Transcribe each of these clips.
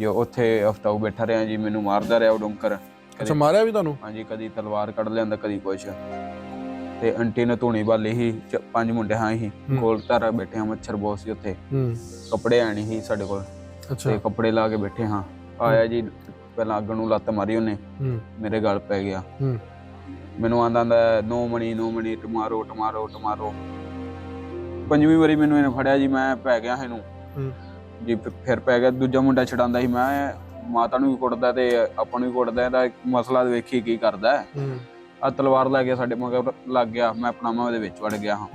ਜੋ ਉੱਥੇ ਹਫਤਾ ਬੈਠਾ ਰਿਹਾ ਜੀ ਮੈਨੂੰ ਮਾਰਦਾ ਰਿਹਾ ਉਹ ਡੁੰਕਰ। ਅੱਛਾ ਮਾਰਿਆ ਵੀ ਤੁਹਾਨੂੰ? ਹਾਂਜੀ ਕਦੀ ਤਲਵਾਰ ਕੱਢ ਲਿਆਂਦਾ ਕਦੀ ਕੁਛ। ਤੇ ਆਂਟੀ ਨੇ ਧੂਣੀ ਵਾਲੀ ਸੀ ਪੰਜ ਮੁੰਡੇ ਹਾਂ ਹੂੰ। ਕੋਲ ਧਾਰਾ ਬੈਠੇ ਹਾਂ ਮੱਛਰ ਬਹੁਤ ਸੀ ਉੱਥੇ। ਹੂੰ। ਕੱਪੜੇ ਆਣੀ ਸੀ ਸਾਡੇ ਕੋਲ। ਅੱਛਾ। ਤੇ ਕੱਪੜੇ ਲਾ ਕੇ ਬੈਠੇ ਹਾਂ। ਆਇਆ ਜੀ ਪਹਿਲਾਂ ਅੱਗ ਨੂੰ ਲੱਤ ਮਾਰੀ ਉਹਨੇ। ਹੂੰ। ਮੇਰੇ ਗਲ ਪੈ ਗਿਆ। ਹੂੰ। ਮੈਨੂੰ ਆਂਦਾ ਆਂਦਾ ਨੋ ਮਣੀ ਨੋ ਮਣੀ ਟਮਾਰੋ ਟਮਾਰੋ ਟਮਾਰੋ ਪੰਜਵੀਂ ਵਾਰੀ ਮੈਨੂੰ ਇਹਨੇ ਫੜਿਆ ਜੀ ਮੈਂ ਪੈ ਗਿਆ ਇਹਨੂੰ। ਜੀ ਫਿਰ- ਪੈ ਗਿਆ ਦੂਜਾ ਮੁੰਡਾ ਛਡਾਉਂਦਾ ਸੀ ਮੈਂ ਮਾਤਾ ਨੂੰ ਵੀ ਕੁੱਟਦਾ ਤੇ ਆਪਾਂ ਨੂੰ ਵੀ ਕੁੱਟਦਾ ਇਹਦਾ ਮਸਲਾ ਵੇਖੀ ਕੀ ਕਰਦਾ। ਹੂੰ। ਆ ਤਲਵਾਰ ਲੈ ਗਿਆ ਸਾਡੇ ਮਗਰ ਲੱਗ ਗਿਆ ਮੈਂ ਪਨਾਮਾ ਉਹਦੇ ਵਿੱਚ ਵੜ ਗਿਆ ਹਾਂ।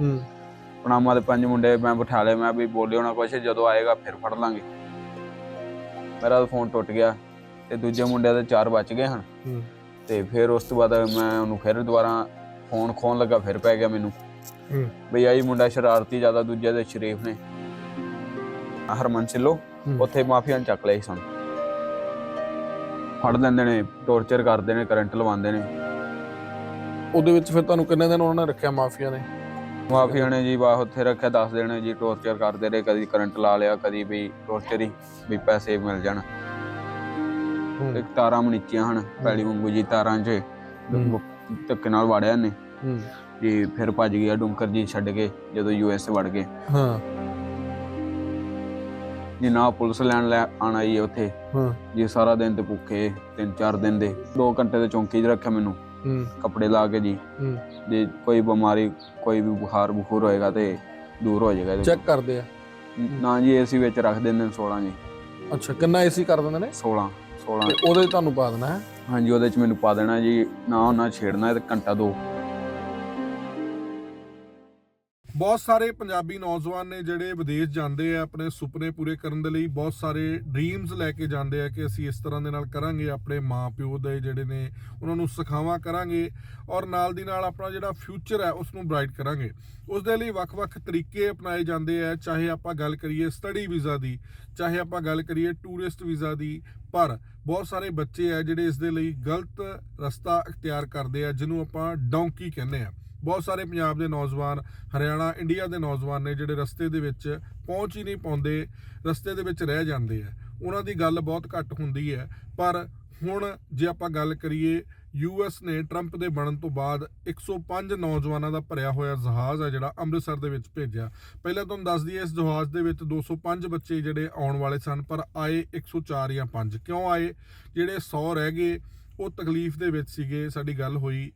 ਪਨਾਮਾ ਦੇ ਪੰਜ ਮੁੰਡੇ ਮੈਂ ਬਿਠਾ ਲਏ ਮੈਂ ਵੀ ਬੋਲਿਓ ਨਾ ਕੁਛ ਜਦੋਂ ਆਏਗਾ ਫਿਰ ਫੜ ਲਾਂਗੇ। ਮੇਰਾ ਫੋਨ ਟੁੱਟ ਗਿਆ ਤੇ ਦੂਜੇ ਮੁੰਡੇ ਦੇ ਚਾਰ ਬਚ ਗਏ ਹਨ। ਤੇ ਫਿਰ ਉਸ ਤੋਂ ਬਾਅਦ ਮੈਂ ਉਹਨੂੰ ਫਿਰ ਦੁਬਾਰਾ ਫੋਨ ਖੋਣ ਲੱਗਾ ਫਿਰ ਪੈ ਗਿਆ ਮੈਨੂੰ। ਬਈ ਆਈ ਮੁੰਡਾ ਸ਼ਰਾਰਤੀ ਜ਼ਿਆਦਾ ਦੂਜੇ ਦੇ ਸ਼ਰੀਫ ਨੇ। ਹਰਮਨ ਸਿੱਲੋ। ਉੱਥੇ ਮਾਫੀਆ ਚੱਕ ਸੀ ਸਾਨੂੰ। ਫੜ ਲੈਂਦੇ ਨੇ ਟੌਰਚਰ ਕਰਦੇ ਨੇ ਕਰੰਟ ਲਵਾਉਂਦੇ ਨੇ। ਉਹਦੇ ਵਿੱਚ ਫਿਰ ਤੁਹਾਨੂੰ ਕਿੰਨੇ ਦਿਨ ਉਹਨਾਂ ਨੇ ਰੱਖਿਆ ਮਾਫੀਆ ਨੇ? ਮਾਫੀਆ ਨੇ ਜੀ ਬਾਹ ਉੱਥੇ ਰੱਖਿਆ ਦੱਸ ਦੇਣੇ ਜੀ ਟੌਰਚਰ ਕਰਦੇ ਰਹੇ ਕਦੀ ਕਰੰਟ ਲਾ ਲਿਆ ਕਦੀ ਵੀ ਟੌਰਚਰ ਹੀ ਵੀ ਪੈਸੇ ਮਿਲ ਜਾਣ। ਇੱਕ ਤਾਰਾਂ ਮਨੀਚੀਆਂ ਹਨ ਪੈਲੀ ਵਾਂਗੂ ਜੀ ਤਾਰਾਂ 'ਚ। ਧੱਕੇ ਨਾਲ ਵਾੜਿਆ ਨੇ ਜੀ ਫਿਰ ਭੱਜ ਗਿਆ ਡੁੰਕਰ ਜੀ ਛੱਡ ਕੇ ਜਦੋਂ ਯੂਐਸ ਵੜ ਗਏ। ਹਾਂ। ਜੀ ਨਾ ਪੁਲਿਸ ਲੈਣ ਲੈ ਆਣਾ ਜੀ ਉੱਥੇ। ਹਾਂ। ਜੀ ਸਾਰਾ ਦਿਨ ਤੇ ਭੁੱਖੇ ਤਿੰਨ ਚਾਰ ਦਿਨ ਦੇ। 2 ਘੰਟੇ ਤੇ ਚੌਂਕੀ 'ਚ ਰੱਖਿਆ ਮੈਨੂੰ। ਹੂੰ। ਕੱਪੜੇ ਲਾ ਕੇ ਜੀ। ਹੂੰ। ਜੇ ਕੋਈ ਬਿਮਾਰੀ ਕੋਈ ਵੀ ਬੁਖਾਰ ਬੁਖੂਰ ਹੋਏਗਾ ਤੇ ਦੂਰ ਹੋ ਜਾਏਗਾ ਚੈੱਕ ਕਰਦੇ ਆ। ਨਾ ਜੀ ਏਸੀ ਵਿੱਚ ਰੱਖ ਦਿੰਦੇ ਨੇ 16 ਜੀ। ਅੱਛਾ ਕਿੰਨਾ ਏਸੀ ਕਰ ਦਿੰਦੇ ਨੇ? 16 16 ਤੇ ਉਹਦੇ 'ਚ ਤੁਹਾਨੂੰ ਪਾ ਦੇਣਾ ਹੈ? ਹਾਂਜੀ ਉਹਦੇ ਚ ਮੈਨੂੰ ਪਾ ਦੇਣਾ ਜੀ। ਨਾ ਉਹਨਾਂ ਛੇੜਨਾ ਤੇ ਘੰਟਾ ਦੋ। ਬਹੁਤ ਸਾਰੇ ਪੰਜਾਬੀ ਨੌਜਵਾਨ ਨੇ ਜਿਹੜੇ ਵਿਦੇਸ਼ ਜਾਂਦੇ ਆ, ਆਪਣੇ ਸੁਪਨੇ ਪੂਰੇ ਕਰਨ ਦੇ ਲਈ ਬਹੁਤ ਸਾਰੇ ਡ੍ਰੀਮਸ ਲੈ ਕੇ ਜਾਂਦੇ ਆ ਕਿ ਅਸੀਂ ਇਸ ਤਰ੍ਹਾਂ ਦੇ ਨਾਲ ਕਰਾਂਗੇ, ਆਪਣੇ ਮਾਪਿਓ ਦੇ ਜਿਹੜੇ ਨੇ, ਉਹਨਾਂ ਨੂੰ ਸਿਖਾਵਾਂ ਕਰਾਂਗੇ ਔਰ ਨਾਲ ਦੀ ਨਾਲ ਆਪਣਾ ਜਿਹੜਾ ਫਿਊਚਰ ਹੈ ਉਸ ਨੂੰ ਬ੍ਰਾਈਟ ਕਰਾਂਗੇ। ਉਸ ਦੇ ਲਈ ਵੱਖ-ਵੱਖ ਤਰੀਕੇ ਅਪਣਾਏ ਜਾਂਦੇ ਆ, ਚਾਹੇ ਆਪਾਂ ਗੱਲ ਕਰੀਏ ਸਟੱਡੀ ਵੀਜ਼ਾ ਦੀ, ਚਾਹੇ ਆਪਾਂ ਗੱਲ ਕਰੀਏ ਟੂਰਿਸਟ ਵੀਜ਼ਾ ਦੀ, ਪਰ ਬਹੁਤ ਸਾਰੇ ਬੱਚੇ ਆ ਜਿਹੜੇ ਇਸ ਦੇ ਲਈ ਗਲਤ ਰਸਤਾ ਅਖਤਿਆਰ ਕਰਦੇ ਆ, ਜਿਹਨੂੰ ਆਪਾਂ ਡੌਂਕੀ ਕਹਿੰਦੇ ਆ। ਬਹੁਤ ਸਾਰੇ ਪੰਜਾਬ ਦੇ ਨੌਜਵਾਨ, ਹਰਿਆਣਾ, ਇੰਡੀਆ ਦੇ ਨੌਜਵਾਨ ਨੇ ਜਿਹੜੇ ਰਸਤੇ ਦੇ ਵਿੱਚ ਪਹੁੰਚ ਹੀ ਨਹੀਂ ਪਾਉਂਦੇ, ਰਸਤੇ ਦੇ ਵਿੱਚ ਰਹਿ ਜਾਂਦੇ ਆ। ਉਹਨਾਂ ਦੀ ਗੱਲ ਬਹੁਤ ਘੱਟ ਹੁੰਦੀ ਹੈ। ਪਰ ਹੁਣ ਜੇ ਆਪਾਂ ਗੱਲ ਕਰੀਏ ਯੂਐਸ ਨੇ ਟਰੰਪ ਦੇ ਬਣਨ ਤੋਂ ਬਾਅਦ 105 ਨੌਜਵਾਨਾਂ ਦਾ ਭਰਿਆ ਹੋਇਆ ਜਹਾਜ਼ ਹੈ ਜਿਹੜਾ ਅੰਮ੍ਰਿਤਸਰ ਦੇ ਵਿੱਚ ਭੇਜਿਆ। ਪਹਿਲਾਂ ਤੁਹਾਨੂੰ ਦੱਸ ਦਈਏ, ਇਸ ਜਹਾਜ਼ ਦੇ ਵਿੱਚ 205 ਬੱਚੇ ਜਿਹੜੇ ਆਉਣ ਵਾਲੇ ਸਨ, ਪਰ ਆਏ 104 ਜਾਂ 5 ਕਿਉਂ ਆਏ? ਜਿਹੜੇ 100 ਰਹਿ ਗਏ, ਉਹ ਤਕਲੀਫ ਦੇ ਵਿੱਚ ਸੀਗੇ, ਸਾਡੀ ਗੱਲ ਹੋਈ।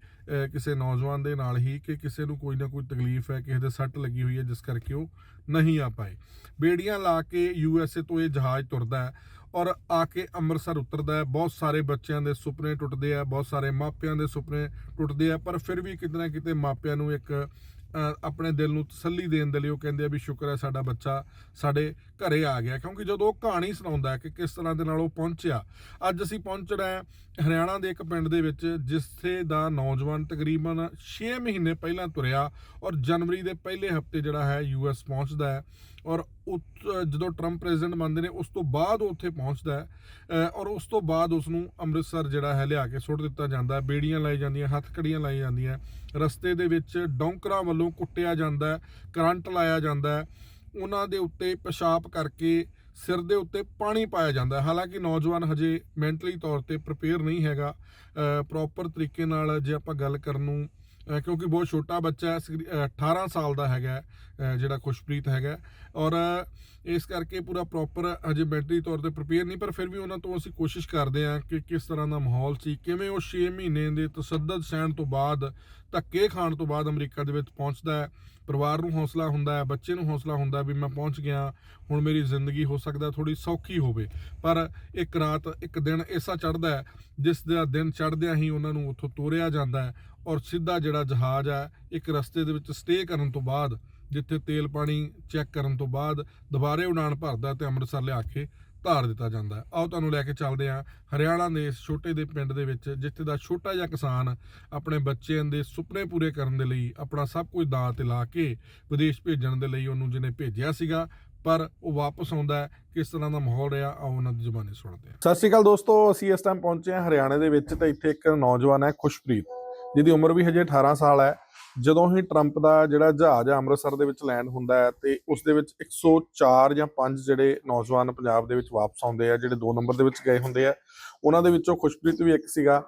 ਕਿਸੇ ਨੌਜਵਾਨ ਦੇ ਨਾਲ ਹੀ ਕਿ ਕਿਸੇ ਨੂੰ ਕੋਈ ਨਾ ਕੋਈ ਤਕਲੀਫ ਹੈ, ਕਿਸੇ ਦੇ ਸੱਟ ਲੱਗੀ ਹੋਈ ਹੈ, ਜਿਸ ਕਰਕੇ ਉਹ ਨਹੀਂ ਆ ਪਾਏ। ਬੇੜੀਆਂ ਲਾ ਕੇ ਯੂਐਸਏ ਤੋਂ ਇਹ ਜਹਾਜ਼ ਤੁਰਦਾ ਹੈ ਔਰ ਆ ਕੇ ਅੰਮ੍ਰਿਤਸਰ ਉਤਰਦਾ ਹੈ। ਬਹੁਤ ਸਾਰੇ ਬੱਚਿਆਂ ਦੇ ਸੁਪਨੇ ਟੁੱਟਦੇ ਆ, ਬਹੁਤ ਸਾਰੇ ਮਾਪਿਆਂ ਦੇ ਸੁਪਨੇ ਟੁੱਟਦੇ ਆ, ਪਰ ਫਿਰ ਵੀ ਕਿਤੇ ਨਾ ਕਿਤੇ ਮਾਪਿਆਂ ਨੂੰ ਇੱਕ ਆਪਣੇ ਦਿਲ ਨੂੰ ਤਸੱਲੀ ਦੇਣ ਦੇ ਲਈ ਉਹ ਕਹਿੰਦੇ ਆ ਵੀ ਸ਼ੁਕਰ ਹੈ ਸਾਡਾ ਬੱਚਾ ਸਾਡੇ ਘਰੇ ਆ ਗਿਆ। ਕਿਉਂਕਿ ਜਦੋਂ ਉਹ ਕਹਾਣੀ ਸੁਣਾਉਂਦਾ ਹੈ ਕਿ ਕਿਸ ਤਰ੍ਹਾਂ ਦੇ ਨਾਲ ਉਹ ਪਹੁੰਚਿਆ, ਅੱਜ ਅਸੀਂ ਪਹੁੰਚਣਾ ਹੈ ਹਰਿਆਣਾ ਦੇ ਇੱਕ ਪਿੰਡ ਦੇ ਵਿੱਚ, ਜਿੱਥੇ ਦਾ ਨੌਜਵਾਨ ਤਕਰੀਬਨ 6 ਮਹੀਨੇ ਪਹਿਲਾਂ ਤੁਰਿਆ ਔਰ ਜਨਵਰੀ ਦੇ ਪਹਿਲੇ ਹਫ਼ਤੇ ਜਿਹੜਾ ਹੈ ਯੂਐਸ ਪਹੁੰਚਦਾ ਹੈ। ਔਰ ਉਤ- ਜਦੋਂ ਟਰੰਪ ਪ੍ਰੈਜ਼ੀਡੈਂਟ ਬਣਦੇ ਨੇ, ਉਸ ਤੋਂ ਬਾਅਦ ਉਹ ਉੱਥੇ ਪਹੁੰਚਦਾ ਹੈ ਔਰ ਉਸ ਤੋਂ ਬਾਅਦ ਉਸ ਨੂੰ ਅੰਮ੍ਰਿਤਸਰ ਜਿਹੜਾ ਹੈ ਲਿਆ ਕੇ ਸੁੱਟ ਦਿੱਤਾ ਜਾਂਦਾ ਹੈ, ਬੇੜੀਆਂ ਲਾਈ ਜਾਂਦੀਆਂ, ਹੱਥਕੜੀਆਂ ਲਾਈ ਜਾਂਦੀਆਂ ਰਸਤੇ ਦੇ ਵਿੱਚ ਡੌਂਕਰਾਂ ਵੱਲੋਂ ਕੁੱਟਿਆ ਜਾਂਦਾ ਹੈ, ਕਰੰਟ ਲਾਇਆ ਜਾਂਦਾ ਹੈ, ਉਹਨਾਂ ਦੇ ਉੱਤੇ ਪਿਸ਼ਾਬ ਕਰਕੇ ਸਿਰ ਦੇ ਉੱਤੇ ਪਾਣੀ ਪਾਇਆ ਜਾਂਦਾ ਹਾਲਾਂਕਿ ਨੌਜਵਾਨ ਹਜੇ ਮੈਂਟਲੀ ਤੌਰ ਤੇ ਪ੍ਰਪੇਅਰ ਨਹੀਂ ਹੈਗਾ ਪ੍ਰੋਪਰ ਤਰੀਕੇ ਨਾਲ ਜੇ ਆਪਾਂ ਗੱਲ ਕਰਨ ਨੂੰ ਕਿਉਂਕਿ ਬਹੁਤ ਛੋਟਾ ਬੱਚਾ ਹੈ 18 ਸਾਲ ਦਾ ਹੈਗਾ ਜਿਹੜਾ ਖੁਸ਼ਪ੍ਰੀਤ ਹੈਗਾ ਔਰ ਇਸ ਕਰਕੇ ਪੂਰਾ ਪ੍ਰੋਪਰ ਹਜੇ ਮੈਂਟਲੀ ਤੌਰ ਤੇ ਪ੍ਰਪੇਅਰ ਨਹੀਂ, ਪਰ ਫਿਰ ਵੀ ਉਹਨਾਂ ਤੋਂ ਅਸੀਂ ਕੋਸ਼ਿਸ਼ ਕਰਦੇ ਹਾਂ ਕਿ ਕਿਸ ਤਰ੍ਹਾਂ ਦਾ ਮਾਹੌਲ ਸੀ, ਕਿਵੇਂ ਉਹ 6 ਮਹੀਨੇ ਦੇ ਤਸੱਦਦ ਸਹਿਣ ਤੋਂ ਬਾਅਦ, ਧੱਕੇ ਖਾਣ ਤੋਂ ਬਾਅਦ ਅਮਰੀਕਾ ਦੇ ਵਿੱਚ ਪਹੁੰਚਦਾ ਹੈ। ਪਰਿਵਾਰ ਨੂੰ ਹੌਸਲਾ ਹੁੰਦਾ ਹੈ, ਬੱਚੇ ਨੂੰ ਹੌਸਲਾ ਹੁੰਦਾ ਵੀ ਮੈਂ ਪਹੁੰਚ ਗਿਆ, ਹੁਣ ਮੇਰੀ ਜ਼ਿੰਦਗੀ ਹੋ ਸਕਦਾ ਥੋੜੀ ਸੌਖੀ ਹੋਵੇ। ਪਰ ਇੱਕ ਰਾਤ, ਇੱਕ ਦਿਨ ਐਸਾ ਚੜ੍ਹਦਾ ਹੈ, ਜਿਸ ਦਾ ਦਿਨ ਚੜ੍ਹਦਿਆਂ ਹੀ ਉਹਨਾਂ ਨੂੰ ਉੱਥੋਂ ਤੋਰਿਆ ਜਾਂਦਾ ਹੈ ਔਰ ਸਿੱਧਾ ਜਿਹੜਾ ਜਹਾਜ਼ ਹੈ, ਇੱਕ ਰਸਤੇ ਦੇ ਵਿੱਚ ਸਟੇ ਕਰਨ ਤੋਂ ਬਾਅਦ, ਜਿੱਥੇ ਤੇਲ ਪਾਣੀ ਚੈੱਕ ਕਰਨ ਤੋਂ ਬਾਅਦ ਦੁਬਾਰੇ ਉਡਾਨ ਭਰਦਾ ਤੇ ਅੰਮ੍ਰਿਤਸਰ ਲਿਆ ਕੇ ਧਾਰ ਦਿੱਤਾ ਜਾਂਦਾ ਹੈ। ਆਓ ਤੁਹਾਨੂੰ ਲੈ ਕੇ ਚੱਲਦੇ ਹਾਂ। ਹਰਿਆਣਾ ਦੇ ਇਸ ਛੋਟੇ ਦੇ ਪਿੰਡ ਦੇ ਵਿੱਚ, ਜਿੱਥੇ ਦਾ ਛੋਟਾ ਜਿਹਾ ਕਿਸਾਨ ਆਪਣੇ ਬੱਚਿਆਂ ਦੇ ਸੁਪਨੇ ਪੂਰੇ ਕਰਨ ਦੇ ਲਈ ਆਪਣਾ ਸਭ ਕੁਝ ਦਾਅ ਤੇ ਲਾ ਕੇ ਵਿਦੇਸ਼ ਭੇਜਣ ਦੇ ਲਈ ਉਹਨੂੰ ਜਿਹਨੇ ਭੇਜਿਆ ਸੀਗਾ, ਪਰ ਉਹ ਵਾਪਸ ਆਉਂਦਾ ਕਿਸ ਤਰ੍ਹਾਂ ਦਾ ਮਾਹੌਲ ਰਿਹਾ, ਆਓ ਉਹਨਾਂ ਦੀ ਜ਼ੁਬਾਨੀ ਸੁਣਦੇ ਹਾਂ। ਸਤਿ ਸ਼੍ਰੀ ਅਕਾਲ ਦੋਸਤੋ, ਅਸੀਂ ਇਸ ਟਾਈਮ ਪਹੁੰਚੇ ਹਾਂ ਹਰਿਆਣੇ ਦੇ ਵਿੱਚ ਤੇ ਇੱਥੇ ਇੱਕ ਨੌਜਵਾਨ ਹੈ, ਖੁਸ਼ਪ੍ਰੀਤ। ਜਿਹਦੀ ਉਮਰ ਵੀ ਹਜੇ 18 ਸਾਲ ਹੈ। ਜਦੋਂ ਹੀ ਟਰੰਪ ਦਾ ਜਿਹੜਾ ਜਹਾਜ਼ ਹੈ ਅੰਮ੍ਰਿਤਸਰ ਦੇ ਵਿੱਚ ਲੈਂਡ ਹੁੰਦਾ ਹੈ ਤੇ ਉਸ ਦੇ ਵਿੱਚ 104 ਜਾਂ 5 ਜਿਹੜੇ ਨੌਜਵਾਨ ਪੰਜਾਬ ਦੇ ਵਿੱਚ ਵਾਪਸ ਆਉਂਦੇ ਆ, ਜਿਹੜੇ 2 ਨੰਬਰ ਦੇ ਵਿੱਚ ਗਏ ਹੁੰਦੇ ਆ, ਉਹਨਾਂ ਦੇ ਵਿੱਚੋਂ ਖੁਸ਼ਪ੍ਰੀਤ ਵੀ ਇੱਕ ਸੀਗਾ।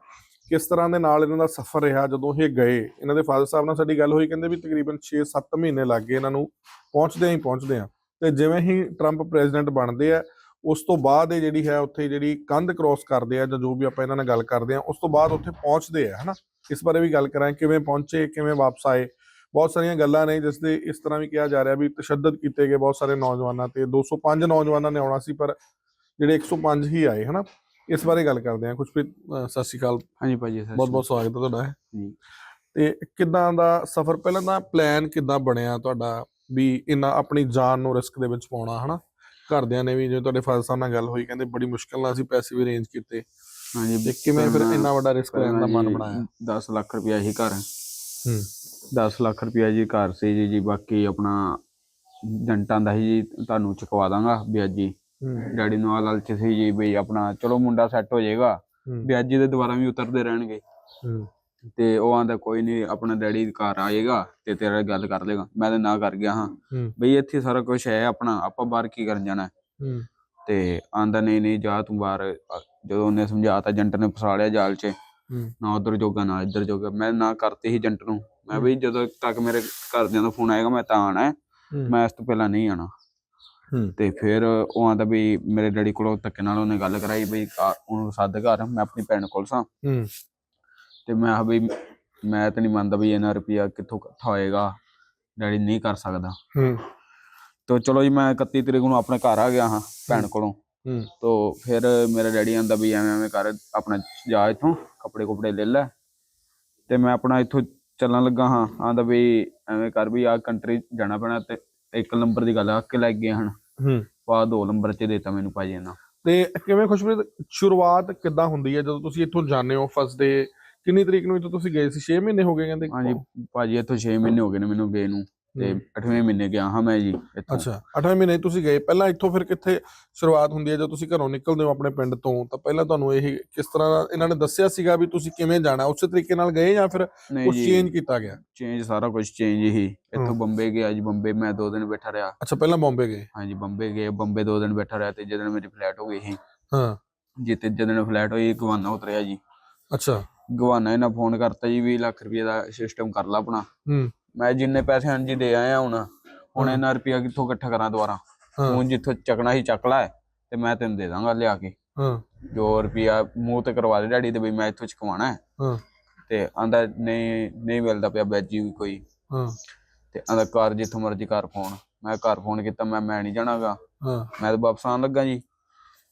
ਕਿਸ ਤਰ੍ਹਾਂ ਦੇ ਨਾਲ ਇਹਨਾਂ ਦਾ ਸਫ਼ਰ ਰਿਹਾ ਜਦੋਂ ਇਹ ਗਏ? ਇਹਨਾਂ ਦੇ ਫਾਦਰ ਸਾਹਿਬ ਨਾਲ ਸਾਡੀ ਗੱਲ ਹੋਈ, ਕਹਿੰਦੇ ਵੀ ਤਕਰੀਬਨ 6-7 ਮਹੀਨੇ ਲੱਗ ਗਏ ਇਹਨਾਂ ਨੂੰ ਪਹੁੰਚਦਿਆਂ ਹੀ ਪਹੁੰਚਦੇ ਆ। ਤੇ ਜਿਵੇਂ ਹੀ ਟਰੰਪ ਪ੍ਰੈਜ਼ੀਡੈਂਟ ਬਣਦੇ ਆ, ਉਸ ਤੋਂ ਬਾਅਦ ਇਹ ਜਿਹੜੀ ਹੈ ਉੱਥੇ ਜਿਹੜੀ ਕੰਧ ਕ੍ਰੋਸ ਕਰਦੇ ਆ ਜਾਂ ਜੋ ਵੀ ਆਪਾਂ ਇਹਨਾਂ ਨਾਲ ਗੱਲ ਕਰਦੇ ਆ, ਉਸ ਤੋਂ ਬਾਅਦ ਉੱਥੇ ਪਹੁੰਚਦੇ ਆ, ਹਨਾ? ਇਸ ਬਾਰੇ ਵੀ ਗੱਲ ਕਰਾਂ ਕਿਵੇਂ ਪਹੁੰਚੇ ਕਿਵੇਂ ਵਾਪਸ ਆਏ। ਬਹੁਤ ਸਾਰੀਆਂ ਗੱਲਾਂ ਨੇ ਜਿਸ ਦੇ ਇਸ ਤਰ੍ਹਾਂ ਵੀ ਕਿਹਾ ਜਾ ਰਿਹਾ ਵੀ ਤਸ਼ੱਦਦ ਕੀਤੇ ਗਏ ਬਹੁਤ ਸਾਰੇ ਨੌਜਵਾਨਾਂ ਤੇ। 205 ਨੌਜਵਾਨਾਂ ਨੇ ਆਉਣਾ ਸੀ ਪਰ ਜਿਹੜੇ 105 ਹੀ ਆਏ ਹਨਾ? ਇਸ ਬਾਰੇ ਗੱਲ ਕਰਦੇ ਆ ਕੁਝ ਵੀ ਸਤਿ ਸ਼੍ਰੀ ਅਕਾਲ। ਹਾਂਜੀ ਭਾਜੀ ਸਤਿ ਬਹੁਤ ਬਹੁਤ ਸਵਾਗਤ ਹੈ ਤੁਹਾਡਾ ਜੀ। ਤੇ ਕਿੱਦਾਂ ਦਾ ਸਫ਼ਰ ਪਹਿਲਾਂ ਤਾਂ ਪਲਾਨ ਕਿੱਦਾਂ ਬਣਿਆ ਤੁਹਾਡਾ ਵੀ ਇੰਨਾ ਆਪਣੀ ਜਾਨ ਨੂੰ ਰਿਸਕ ਦੇ ਵਿੱਚ ਪਾਉਣਾ ਹਨਾ? ਘਰਦਿਆਂ ਨੇ ਵੀ ਜਿਵੇਂ ਤੁਹਾਡੇ ਫਾਦਰ ਸਾਹਿਬ ਨਾਲ ਗੱਲ ਹੋਈ ਕਹਿੰਦੇ ਬੜੀ ਮੁਸ਼ਕਲ ਨਾਲ ਅਸੀਂ ਪੈਸੇ ਵੀ ਅਰੇਂਜ ਕੀਤੇ। ਹਾਂਜੀ ਤੇ ਕਿਵੇਂ ਫਿਰ ਪਹਿਲਾਂ- ਇੰਨਾ ਵੱਡਾ ਰਿਸਕ ਲੈਣ ਦਾ ਮਨ ਬਣਾਇਆ। 10 ਲੱਖ ਰੁਪਇਆ ਹੀ ਘਰ। ਹੂੰ। 10 ਲੱਖ ਰੁਪਇਆ ਜੀ ਘਰ ਸੀ ਜੀ ਜੀ ਬਾਕੀ ਆਪਣਾ ਜੰਟਾਂ ਦਾ ਹੀ ਜੀ ਤੁਹਾਨੂੰ ਚੁਕਵਾ ਦਾਂਗਾ ਵਿਆਜੀ। ਹੂੰ। ਡੈਡੀ ਨੂੰ ਆਹ ਲਾਲਚ ਸੀ ਜੀ ਵੀ ਆਪਣਾ ਚਲੋ ਮੁੰਡਾ ਸੈੱਟ ਹੋ ਜਾਏਗਾ ਹੂੰ। ਵਿਆਜੀ ਦੇ ਦੁਬਾਰਾ ਵੀ ਉਤਰਦੇ ਰਹਿਣਗੇ। ਹੂੰ। ਤੇ ਉਹ ਆਂਦਾ ਕੋਈ ਨਹੀਂ ਆਪਣਾ ਡੈਡੀ ਘਰ ਆਏਗਾ ਤੇ ਤੇਰੇ ਨਾਲ ਗੱਲ ਕਰ ਲੇਗਾ ਮੈਂ ਤੇ ਨਾ ਕਰ ਗਿਆ ਹਾਂ। ਹੂੰ। ਬਈ ਇੱਥੇ ਸਾਰਾ ਕੁਝ ਹੈ ਆਪਣਾ ਆਪਾਂ ਬਾਹਰ ਕੀ ਕਰਨ ਜਾਣਾ? ਹੈ? ਹੂੰ ਤੇ ਆਂਦਾ ਨਹੀਂ ਨਹੀਂ ਜਾ ਤੂੰ ਬਾਹਰ ਅ, ਜਦੋਂ ਉਹਨੇ ਸਮਝਾਤਾ ਏਜੰਟ ਨੇ ਫਸਾ ਲਿਆ ਜਾਲ 'ਚ ਨਾ ਉਧਰ ਜੋਗਾ ਨਾ ਇੱਧਰ ਜੋਗਾ। ਮੈਂ ਨਾ ਕਰਤੀ ਸੀ ਏਜੰਟ ਨੂੰ। ਮੈਂ ਬਈ ਜਦੋਂ ਤੱਕ ਮੇਰੇ ਘਰਦਿਆਂ ਦਾ ਫੋਨ ਆਏਗਾ ਮੈਂ ਤਾਂ ਆਣਾ ਮੈਂ ਇਸ ਤੋਂ ਪਹਿਲਾਂ ਨਹੀਂ ਆਣਾ। ਤੇ ਫਿਰ ਉਹ ਆਂਦਾ ਵੀ ਮੇਰੇ ਡੈਡੀ ਕੋਲੋਂ ਧੱਕੇ ਨਾਲ ਉਹਨੇ ਗੱਲ ਕਰਾਈ ਬਈ ਆ- ਉਹਨੂੰ ਸੱਦ ਘਰ ਮੈਂ ਆਪਣੀ ਭੈਣ ਕੋਲ ਸਾਂ। ਤੇ ਮੈਂ ਕਿਹਾ ਬਈ ਮੈਂ ਤਾਂ ਨਹੀਂ ਮੰਨਦਾ ਵੀ ਇਹਨਾਂ ਰੁਪਿਆ ਕਿੱਥੋਂ ਇਕੱਠਾ ਹੋਏਗਾ। ਡੈਡੀ ਨਹੀਂ ਕਰ ਸਕਦਾ। ਹੂੰ। ਤੋ ਚਲੋ ਜੀ ਮੈਂ 31 ਤਰੀਕ ਨੂੰ ਆਪਣੇ ਘਰ ਆ ਗਿਆ ਹਾਂ ਭੈਣ ਕੋਲੋਂ। ਤੋ ਫਿਰ ਮੇਰਾ ਡੈਡੀ ਆਂਦਾ ਵੀ ਐਵੇਂ ਐਵੇਂ ਕਰ ਆਪਣਾ ਜਾ ਇੱਥੋਂ ਕੱਪੜੇ ਕੁਪੜੇ ਲੈ ਲੈ। ਤੇ ਮੈਂ ਆਪਣਾ ਇੱਥੋਂ ਚੱਲਣ ਲੱਗਾ ਹਾਂ। ਆਂਦਾ ਵੀ ਐਵੇਂ ਕਰ ਵੀ ਆ ਕੰਟਰੀ ਜਾਣਾ ਪੈਣਾ ਤੇ ਇੱਕ ਨੰਬਰ ਦੀ ਗੱਲ ਆ ਕੇ ਲੱਗ ਗਏ ਹਨ। ਹੂੰ। ਪਾ ਦੋ ਨੰਬਰ ਚ ਦੇਤਾ ਮੈਨੂੰ ਭਾਜੀ ਇਹਨਾਂ। ਤੇ ਕਿਵੇਂ ਖੁਸ਼ਪ੍ਰੀਤ ਸ਼ੁਰੂਆਤ ਕਿੱਦਾਂ ਹੁੰਦੀ ਹੈ? ਜਦੋਂ ਤੁਸੀਂ ਇੱਥੋਂ ਜਾਂਦੇ ਹੋ ਫਸਦੇ ਕਿੰਨੀ ਤਰੀਕ ਨੂੰ ਇੱਥੋਂ ਤੁਸੀਂ ਗਏ ਸੀ? 6 ਮਹੀਨੇ ਹੋ ਗਏ ਕਹਿੰਦੇ ਹਾਂਜੀ ਭਾਜੀ ਇੱਥੋਂ 6 ਮਹੀਨੇ ਹੋ ਗਏ ਨੇ ਮੈਨੂੰ ਗਏ ਨੂੰ। ਤੇ 8ਵੇਂ ਮਹੀਨੇ ਗਿਆ ਹਾਂ ਮੈਂ ਜੀ ਅੱਛਾ 8ਵੇਂ ਮਹੀਨੇ ਤੁਸੀਂ ਗਏ। ਪਹਿਲਾਂ ਇੱਥੋਂ ਫਿਰ ਕਿੱਥੇ ਸ਼ੁਰੂਆਤ ਹੁੰਦੀ ਹੈ? ਜਦੋਂ ਤੁਸੀਂ ਘਰੋਂ ਨਿਕਲਦੇ ਹੋ ਆਪਣੇ ਪਿੰਡ ਤੋਂ ਤਾਂ ਪਹਿਲਾਂ ਤੁਹਾਨੂੰ ਇਹ ਕਿਸ ਤਰ੍ਹਾਂ ਇਹਨਾਂ ਨੇ ਦੱਸਿਆ ਸੀਗਾ ਵੀ ਤੁਸੀਂ ਕਿਵੇਂ ਜਾਣਾ? ਉਸੇ ਤਰੀਕੇ ਨਾਲ ਗਏ ਜਾਂ ਫਿਰ ਕੁਝ ਚੇਂਜ ਕੀਤਾ ਗਿਆ? ਚੇਂਜ ਸਾਰਾ ਕੁਝ ਚੇਂਜ ਹੀ। ਇੱਥੋਂ। ਬੰਬੇ ਗਿਆ ਜੀ ਬੰਬੇ ਮੈਂ ਦੋ ਦਿਨ ਬੈਠਾ ਰਿਹਾ। ਅੱਛਾ ਪਹਿਲਾਂ ਬੰਬੇ ਗਏ? ਹਾਂਜੀ ਬੰਬੇ ਗਏ ਬੰਬੇ ਦੋ ਦਿਨ ਬੈਠਾ ਰਿਹਾ ਤੇ ਜਦੋਂ ਮੇਰੀ ਫਲੈਟ ਹੋ ਗਈ ਸੀ। ਹਾਂ। ਜੀ ਤੀਜੇ ਦਿਨ ਫਲੈਟ ਹੋਈ ਗਵਾਨਾ ਉਤਰਿਆ ਜੀ। ਅੱਛਾ। ਗਵਾਨਾ ਇਹਨਾਂ ਫੋਨ ਕਰਤਾ ਜੀ 20 ਲੱਖ ਰੁਪਏ ਦਾ ਸਿਸਟਮ ਕਰ ਲਾ ਆਪਣਾ। ਹੂੰ। ਮੈਂ ਜਿੰਨੇ ਪੈਸੇ ਹਨ ਜੀ ਦੇ ਆਇਆ ਹੁਣ ਹੁਣ ਹਾਂ। ਇਹਨਾਂ ਰੁਪਿਆ ਕਿੱਥੋਂ ਇਕੱਠਾ ਕਰਾਂ ਦੁਬਾਰਾ? ਹਾਂ। ਹੁਣ ਜਿੱਥੋਂ ਚੱਕਣਾ ਸੀ ਚੱਕ ਲੈ ਤੇ ਮੈਂ ਤੈਨੂੰ ਦੇ ਦਾਂਗਾ ਲਿਆ ਕੇ। ਹਾਂ। ਜੋ ਰੁਪਿਆ ਮੂੰਹ ਤੇ ਕਰਵਾ ਦੇ ਡੈਡੀ ਤੇ ਵੀ ਮੈਂ ਇੱਥੋਂ ਚਕਵਾਣਾ ਹੈ। ਹਾਂ। ਤੇ ਆਂਦਾ ਨਹੀਂ ਨਹੀਂ ਮਿਲਦਾ ਪਿਆ ਬੈਜੀ ਵੀ ਕੋਈ। ਹਾਂ। ਤੇ ਆਂਦਾ ਘਰ ਜਿੱਥੋਂ ਮਰਜ਼ੀ ਘਰ ਫੋਨ। ਮੈਂ ਘਰ ਫੋਨ ਕੀਤਾ ਮੈਂ ਮੈਂ ਨਹੀਂ ਜਾਣਾਗਾ। ਹਾਂ। ਮੈਂ ਤਾਂ ਵਾਪਸ ਆਉਣ ਲੱਗਾ ਜੀ।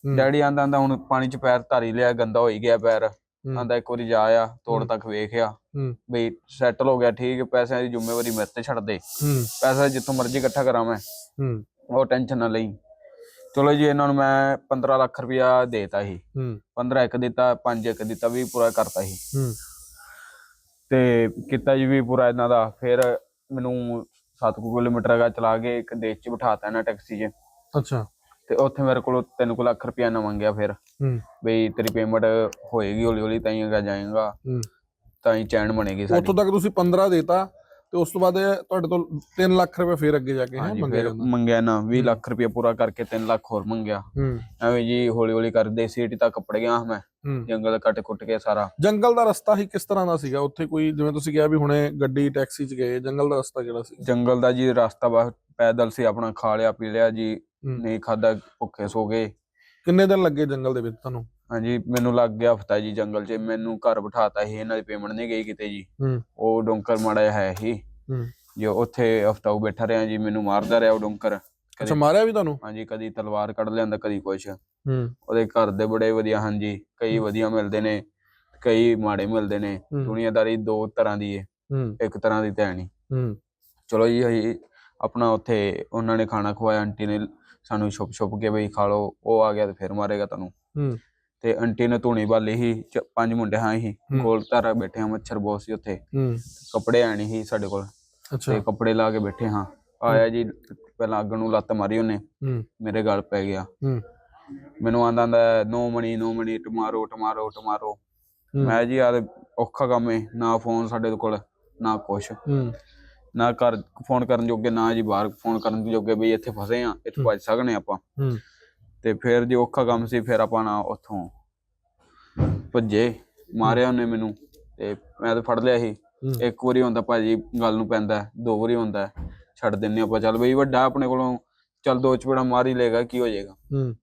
ਹੂੰ, ਡੈਡੀ ਆਂਦਾ ਆਂਦਾ ਹੁਣ ਪਾਣੀ ਚ ਪੈਰ ਧਾਰੀ ਲਿਆ ਗੰਦਾ ਹੋਈ ਗਿਆ ਪੈਰ। ਹੂੰ, ਆਂਦਾ ਇੱਕ ਵਾਰੀ ਜਾ ਆ ਤੋੜ। ਤੱਕ ਵੇਖਿਆ। ਬਈ ਸੈਟਲ ਹੋ ਗਿਆ ਠੀਕ ਪੈਸਿਆਂ ਦੀ ਜ਼ਿੰਮੇਵਾਰੀ ਮੇਰੇ ਤੇ ਛੱਡ ਦੇ। ਪੈਸਾ ਜਿੱਥੋਂ ਮਰਜ਼ੀ ਇਕੱਠਾ ਕਰਾਂ ਮੈਂ। ਉਹ ਟੈਨਸ਼ਨ ਨਾ ਲਈ। ਚਲੋ ਜੀ ਇਹਨਾਂ ਨੂੰ ਮੈਂ 15 ਲੱਖ ਰੁਪਇਆ ਦੇਤਾ ਸੀ। ਹੂੰ। 15 ਇੱਕ ਦਿੱਤਾ 5 ਇੱਕ ਦਿੱਤਾ ਵੀ ਪੂਰਾ ਕਰਤਾ ਸੀ। ਤੇ ਕੀਤਾ ਜੀ ਵੀ ਪੂਰਾ ਇਹਨਾਂ ਦਾ। ਫਿਰ ਮੈਨੂੰ 7 ਕਿਲੋਮੀਟਰ ਅਗਾ ਚਲਾ ਕੇ ਇੱਕ ਦੇਸ਼ 'ਚ ਬਿਠਾਤਾ ਇਹਨਾਂ ਟੈਕਸੀ 'ਚ। ਅੱਛਾ। ਤੇ ਉੱਥੇ ਮੇਰੇ ਕੋਲ 3 ਕੁ ਲੱਖ ਰੁਪਇਆ ਨਾ ਮੰਗਿਆ ਫਿਰ। ਹੂੰ। ਬਈ ਤੇਰੀ ਪੇਮੈਂਟ ਹੋਏਗੀ ਹੌਲੀ ਹੌਲੀ ਤਾਂ ਹੀ ਜਾਏਗਾ। ਹੂੰ। ਤਾਂ ਹੀ ਚੈਨ ਬਣੇਗੀ ਸਾਡੀ। ਉੱਥੋਂ ਤੱਕ ਤੁਸੀਂ 15 ਦੇਤਾ ਤੇ ਉਸ ਤੋਂ ਬਾਅਦ ਤੁਹਾਡੇ ਤੋਂ 3 ਲੱਖ ਰੁਪਏ ਫੇਰ ਅੱਗੇ ਜਾ ਕੇ ਮੰਗਿਆ ਮੰਗਿਆ ਨਾ 20 ਹੂੰ। ਲੱਖ ਰੁਪਇਆ ਪੂਰਾ ਕਰਕੇ 3 ਲੱਖ ਹੋਰ ਮੰਗਿਆ। ਐਵੇਂ ਜੀ ਹੌਲੀ ਹੌਲੀ ਕਰਦੇ ਸੀਟੀ ਤੱਕ ਕੱਪੜ ਗਿਆ ਮੈਂ। ਜੰਗਲ ਕੱਟ ਕੁੱਟ ਕੇ ਸਾਰਾ। ਜੰਗਲ ਦਾ ਰਸਤਾ ਹੀ ਕਿਸ ਤਰ੍ਹਾਂ ਦਾ ਸੀਗਾ? ਉੱਥੇ ਕੋਈ ਜਿਵੇਂ ਤੁਸੀਂ ਕਿਹਾ ਵੀ ਹੁਣੇ ਗੱਡੀ ਟੈਕਸੀ 'ਚ ਗਏ ਜੰਗਲ ਦਾ ਰਸਤਾ ਕਿਹੜਾ ਸੀ? ਜੰਗਲ ਦਾ ਜੀ ਰਸਤਾ ਬਸ ਪੈਦਲ ਸੀ ਆਪਣਾ ਖਾ ਲਿਆ ਪੀ ਲਿਆ ਜੀ। ਨਹੀਂ ਖਾਦਾ ਭੁੱਖੇ ਸੋ ਗਏ। ਕਿੰਨੇ ਦਿਨ ਲੱਗੇ ਜੰਗਲ ਦੇ ਵਿੱਚ ਤੁਹਾਨੂੰ? ਹਾਂਜੀ ਮੈਨੂੰ ਲੱਗ ਗਿਆ ਹਫਤਾ ਜੀ ਜੰਗਲ 'ਚ ਮੈਨੂੰ ਘਰ ਬਿਠਾਤਾ ਸੀ ਇਹਨਾਂ ਦੀ ਪੇਮੈਂਟ ਨਹੀਂ ਗਈ ਕਿਤੇ ਜੀ। ਉਹ ਡੋਂਕਰ ਮਾੜਾ ਹੀ। ਹੂੰ। ਜੋ ਉੱਥੇ ਹਫਤਾ ਉਹ ਬੈਠਾ ਰਿਹਾ ਜੀ ਮੈਨੂੰ ਮਾਰਦਾ ਰਿਹਾ ਉਹ ਡੋਂਕਰ। ਅੱਛਾ ਮਾਰਿਆ ਵੀ ਤੁਹਾਨੂੰ? ਹਾਂਜੀ ਕਦੀ ਤਲਵਾਰ ਕੱਢ ਲਿਆਂਦਾ ਕਦੀ ਕੁਛ। ਹੂੰ। ਉਹਦੇ ਘਰ ਦੇ ਬੜੇ ਵਧੀਆ ਹਨ ਜੀ ਕਈ। ਵਧੀਆ ਮਿਲਦੇ ਨੇ ਕਈ ਮਾੜੇ ਮਿਲਦੇ ਨੇ। ਹੂੰ। ਦੁਨੀਆਦਾਰੀ ਦੋ ਤਰ੍ਹਾਂ ਦੀ ਹੈ ਹੂੰ। ਇੱਕ ਤਰ੍ਹਾਂ ਦੀ ਤਾਂ ਨਹੀਂ। ਹੂੰ। ਚਲੋ ਜੀ ਅਸੀਂ ਆਪਣਾ ਉੱਥੇ ਉਹਨਾਂ ਨੇ ਖਾਣਾ ਖਵਾਇਆ ਆਂਟੀ ਨੇ ਸਾਨੂੰ ਛੁਪ ਛੁਪ ਕੇ ਬਈ ਖਾ ਲਓ ਉਹ ਆ ਗਿਆ ਤੇ ਫਿਰ ਮਾਰੇਗਾ ਤੁਹਾਨੂੰ। ਹੂੰ। ਤੇ ਆਂਟੀ ਨੇ ਧੂਣੀ ਵਾਲੀ ਸੀ ਚ- ਪੰਜ ਮੁੰਡੇ ਹਾਂ ਸੀ ਹੂੰ। ਗੋਲ ਧਾਰਾ ਬੈਠੇ ਹਾਂ ਮੱਛਰ ਬਹੁਤ ਸੀ ਉੱਥੇ। ਹੂੰ। ਕੱਪੜੇ ਆਣੀ ਸੀ ਸਾਡੇ ਕੋਲ। ਅੱਛਾ। ਤੇ ਕੱਪੜੇ ਲਾ ਕੇ ਬੈਠੇ ਹਾਂ। ਆਇਆ ਜੀ ਪਹਿਲਾਂ ਅੱਗ ਨੂੰ ਲੱਤ ਮਾਰੀ ਉਹਨੇ। ਹੂੰ। ਮੇਰੇ ਗਲ ਪੈ ਗਿਆ। ਹੂੰ। ਮੈਨੂੰ ਆਂਦਾ ਆਂਦਾ ਨੋ ਮਣੀ ਨੋ ਮਣੀ ਟਮਾਰੋ ਟਮਾਰੋ ਟਮਾਰੋ। ਮੈਂ ਜੀ ਯਾਰ ਔਖਾ ਕੰਮ ਏ ਨਾ ਫੋਨ ਸਾਡੇ ਕੋਲ ਨਾ ਕੁਛ। ਹੂੰ। ਨਾ ਘਰ ਫੋਨ ਕਰਨ ਜੋਗੇ ਨਾ ਜੀ ਬਾਹਰ ਫੋਨ ਕਰਨ ਜੋਗੇ ਵੀ ਇੱਥੇ ਫਸੇ ਆ ਇੱਥੇ ਭੱਜ ਸਕਨੇ ਆਪਾਂ। ਹੂੰ। ਤੇ ਫਿਰ ਜੇ ਔਖਾ ਕੰਮ ਸੀ ਫਿਰ ਆਪਾਂ ਨਾ ਉੱਥੋਂ ਭੱਜੇ। ਮਾਰਿਆ ਉਹਨੇ ਮੈਨੂੰ ਤੇ ਮੈਂ ਤਾਂ ਫੜ ਲਿਆ ਸੀ। ਇੱਕ ਵਾਰੀ ਹੁੰਦਾ ਭਾਜੀ ਗੱਲ ਨੂੰ ਪੈਂਦਾ ਦੋ ਵਾਰੀ ਹੁੰਦਾ। ਛੱਡ ਦਿੰਨੇ ਆਪਾਂ ਚੱਲ ਬਈ ਵੱਡਾ ਆਪਣੇ ਕੋਲੋਂ ਚੱਲ ਦੋ ਚਪੇੜਾ ਮਾਰ ਹੀ ਲੇਗਾ ਕੀ ਹੋ ਜਾਏਗਾ। ਹੂੰ।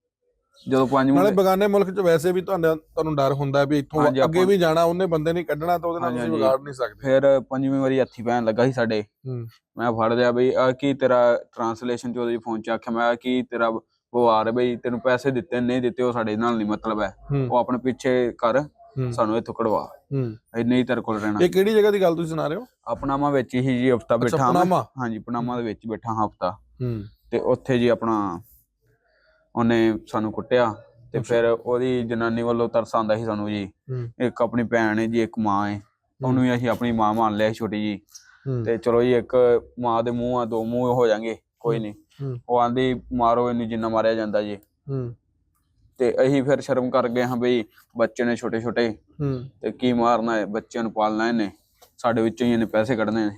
ਜਦੋਂ ਪੰਜ ਨਾਲੇ ਬਗਾਨੇ ਮੁਲਕ 'ਚ ਵੈਸੇ ਵੀ ਤੁਹਾਨੂੰ ਤੁਹਾਨੂੰ ਡਰ ਹੁੰਦਾ ਵੀ ਇੱਥੋਂ ਅੱਗੇ ਵੀ ਜਾਣਾ ਉਹਨੇ ਬੰਦੇ ਨਹੀਂ ਕੱਢਣਾ ਤਾਂ ਉਹਦੇ ਨਾਲ ਤੁਸੀਂ। ਵਿਗਾੜ ਨਹੀਂ ਸਕਦੇ। ਫਿਰ ਪੰਜਵੀਂ ਵਾਰੀ ਹੱਥੀ ਪੈਣ ਲੱਗਾ ਸੀ ਸਾਡੇ। ਹੂੰ। ਮੈਂ ਫੜ ਲਿਆ ਬਈ ਆ ਕੀ ਤੇਰਾ ਟਰਾਂਸਲੇਸ਼ਨ ਚ ਉਹਦੇ ਫੋਨ ਚ ਆਖਿਆ ਮੈਂ ਕੀ ਤੇਰਾ ਵਿਵਹਾਰ ਹੈ ਬਈ ਤੈਨੂੰ ਪੈਸੇ ਦਿੱਤੇ ਨਹੀਂ ਦਿੱਤੇ ਉਹ ਸਾਡੇ ਨਾਲ ਨਹੀਂ ਮਤਲਬ ਹੈ। ਉਹ ਆਪਣੇ ਪਿੱਛੇ ਕਰ। ਸਾਨੂੰ ਇੱਥੋਂ ਕਢਵਾ। ਹੂੰ। ਇਹ ਨਹੀਂ ਤੇਰੇ ਕੋਲ ਰਹਿਣਾ। ਇਹ ਕਿਹੜੀ ਜਗ੍ਹਾ ਦੀ ਗੱਲ ਤੁਸੀਂ ਸੁਣਾ ਰਹੇ ਹੋ? ਆਪਣਾ ਮੈਂ ਵਿੱਚ ਹੀ ਜੀ ਹਫਤਾ ਬੈਠਾ ਪਨਾਮਾ। ਹਾਂਜੀ ਪਨਾਮਾ ਦੇ ਵਿੱਚ ਬੈਠਾ ਹਾਂ ਹਫਤਾ। ਹੂੰ। ਤੇ ਉੱਥੇ ਜੀ ਆਪਣਾ ਉਹਨੇ ਸਾਨੂੰ ਕੁੱਟਿਆ। ਤੇ ਫਿਰ ਉਹਦੀ ਜਨਾਨੀ ਵੱਲੋਂ ਤਰਸ ਆਂਦਾ ਸੀ ਸਾਨੂੰ ਜੀ। ਹੂੰ। ਇੱਕ ਆਪਣੀ ਭੈਣ ਹੈ ਜੀ ਇੱਕ ਮਾਂ ਹੈ। ਉਹਨੂੰ ਵੀ ਅਸੀਂ ਆਪਣੀ ਮਾਂ ਮੰਨ ਲਿਆ ਸੀ ਛੋਟੀ ਜੀ। ਹੂੰ। ਤੇ ਚਲੋ ਜੀ ਇੱਕ ਮਾਂ ਦੇ ਮੂੰਹ ਆ ਦੋ ਮੂੰਹ ਹੋ ਜਾਣਗੇ ਕੋਈ ਨਹੀਂ। ਹੂੰ। ਉਹ ਆਂਦੀ ਮਾਰੋ ਇਹਨੂੰ ਜਿੰਨਾ ਮਾਰਿਆ ਜਾਂਦਾ ਜੀ। ਹੂੰ। ਤੇ ਅਸੀਂ ਫਿਰ ਸ਼ਰਮ ਕਰ ਗਏ ਹਾਂ ਬਈ ਬੱਚੇ ਨੇ ਛੋਟੇ ਛੋਟੇ ਹੂੰ। ਤੇ ਕੀ ਮਾਰਨਾ ਹੈ ਬੱਚਿਆਂ ਨੂੰ ਪਾਲਣਾ ਇਹਨੇ ਸਾਡੇ ਵਿੱਚੋਂ ਹੀ ਇਹਨੇ ਪੈਸੇ ਕੱਢਣੇ ਨੇ।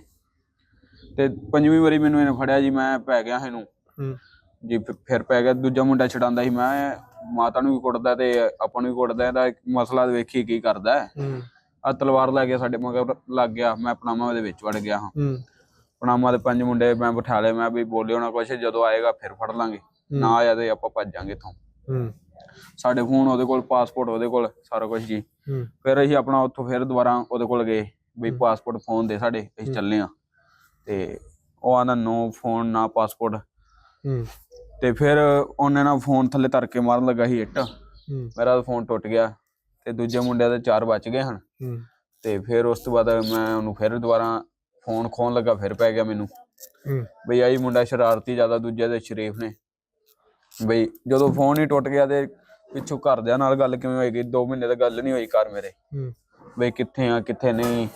ਤੇ ਪੰਜਵੀਂ ਵਾਰੀ ਮੈਨੂੰ ਇਹਨੇ ਫੜਿਆ ਜੀ ਮੈਂ ਪੈ ਗਿਆ ਇਹਨੂੰ। ਹੂੰ। ਜੀ ਫਿਰ- ਫਿਰ ਪੈ ਗਿਆ ਦੂਜਾ ਮੁੰਡਾ ਛਡਾਉਂਦਾ ਸੀ ਮੈਂ ਮਾਤਾ ਨੂੰ ਵੀ ਕੁੱਟਦਾ ਤੇ ਆਪਾਂ ਨੂੰ ਵੀ ਕੁੱਟਦਾ ਇਹਦਾ ਇੱਕ ਮਸਲਾ ਵੇਖੀ ਕੀ ਕਰਦਾ ਹੂੰ। ਆ ਤਲਵਾਰ ਲੈ ਕੇ ਸਾਡੇ ਮਗਰ ਲੱਗ ਗਿਆ ਮੈਂ ਪਨਾਮਾ ਦੇ ਵਿੱਚ ਵੜ ਗਿਆ ਹਾਂ। ਹੂੰ। ਪਨਾਮਾ ਦੇ ਪੰਜ ਮੁੰਡੇ ਮੈਂ ਬਿਠਾ ਲਏ ਮੈਂ ਵੀ ਬੋਲਿਓ ਨਾ ਕੁਛ ਜਦੋਂ ਆਏਗਾ ਫਿਰ ਫੜ ਲਾਂਗੇ। ਨਾ ਆਇਆ ਤੇ ਆਪਾਂ ਭੱਜ ਜਾਾਂਗੇ ਇੱਥੋਂ। ਹੂੰ। ਸਾਡੇ ਫੋਨ ਉਹਦੇ ਕੋਲ ਪਾਸਪੋਰਟ ਉਹਦੇ ਕੋਲ ਸਾਰਾ ਕੁਝ ਜੀ। ਹੂੰ। ਫਿਰ ਅਸੀਂ ਆਪਣਾ ਉੱਥੋਂ ਫਿਰ ਦੁਬਾਰਾ ਉਹਦੇ ਕੋਲ ਗਏ ਵੀ ਪਾਸਪੋਰਟ ਫੋਨ ਦੇ ਸਾਡੇ ਅਸੀਂ ਚੱਲੇ ਆ ਤੇ ਉਹ ਆਂਦਾ ਨੋ ਫੋਨ ਨਾ ਪਾਸਪੋਰਟ ਹੂੰ। ਤੇ ਫਿਰ ਉਹਨੇ ਨਾ ਫੋਨ ਥੱਲੇ ਧਰ ਕੇ ਮਾਰਨ ਲੱਗਾ ਸੀ ਇੱਟ। ਮੇਰਾ ਫੋਨ ਟੁੱਟ ਗਿਆ ਤੇ ਦੂਜੇ ਮੁੰਡਿਆਂ ਦੇ ਚਾਰ ਬਚ ਗਏ ਹਨ। ਤੇ ਫਿਰ ਉਸ ਤੋਂ ਬਾਅਦ ਮੈਂ ਉਹਨੂੰ ਫਿਰ ਦੁਬਾਰਾ ਫੋਨ ਖੋਣ ਲੱਗਾ ਫਿਰ ਪੈ ਗਿਆ ਮੈਨੂੰ। ਬਈ ਆਈ ਮੁੰਡਾ ਸ਼ਰਾਰਤੀ ਜ਼ਿਆਦਾ ਦੂਜੇ ਦੇ ਸ਼ਰੀਫ ਨੇ। ਬਈ ਜਦੋਂ ਫੋਨ ਹੀ ਟੁੱਟ ਗਿਆ ਤੇ ਪਿੱਛੋਂ ਘਰਦਿਆਂ ਨਾਲ ਗੱਲ ਕਿਵੇਂ ਹੋਏਗੀ 2 ਮਹੀਨੇ ਤਾਂ ਗੱਲ ਨਹੀਂ ਹੋਈ ਘਰ ਮੇਰੇ। ਹੂੰ। ਬਈ ਕਿੱਥੇ ਆ ਕਿੱਥੇ ਨਹੀਂ?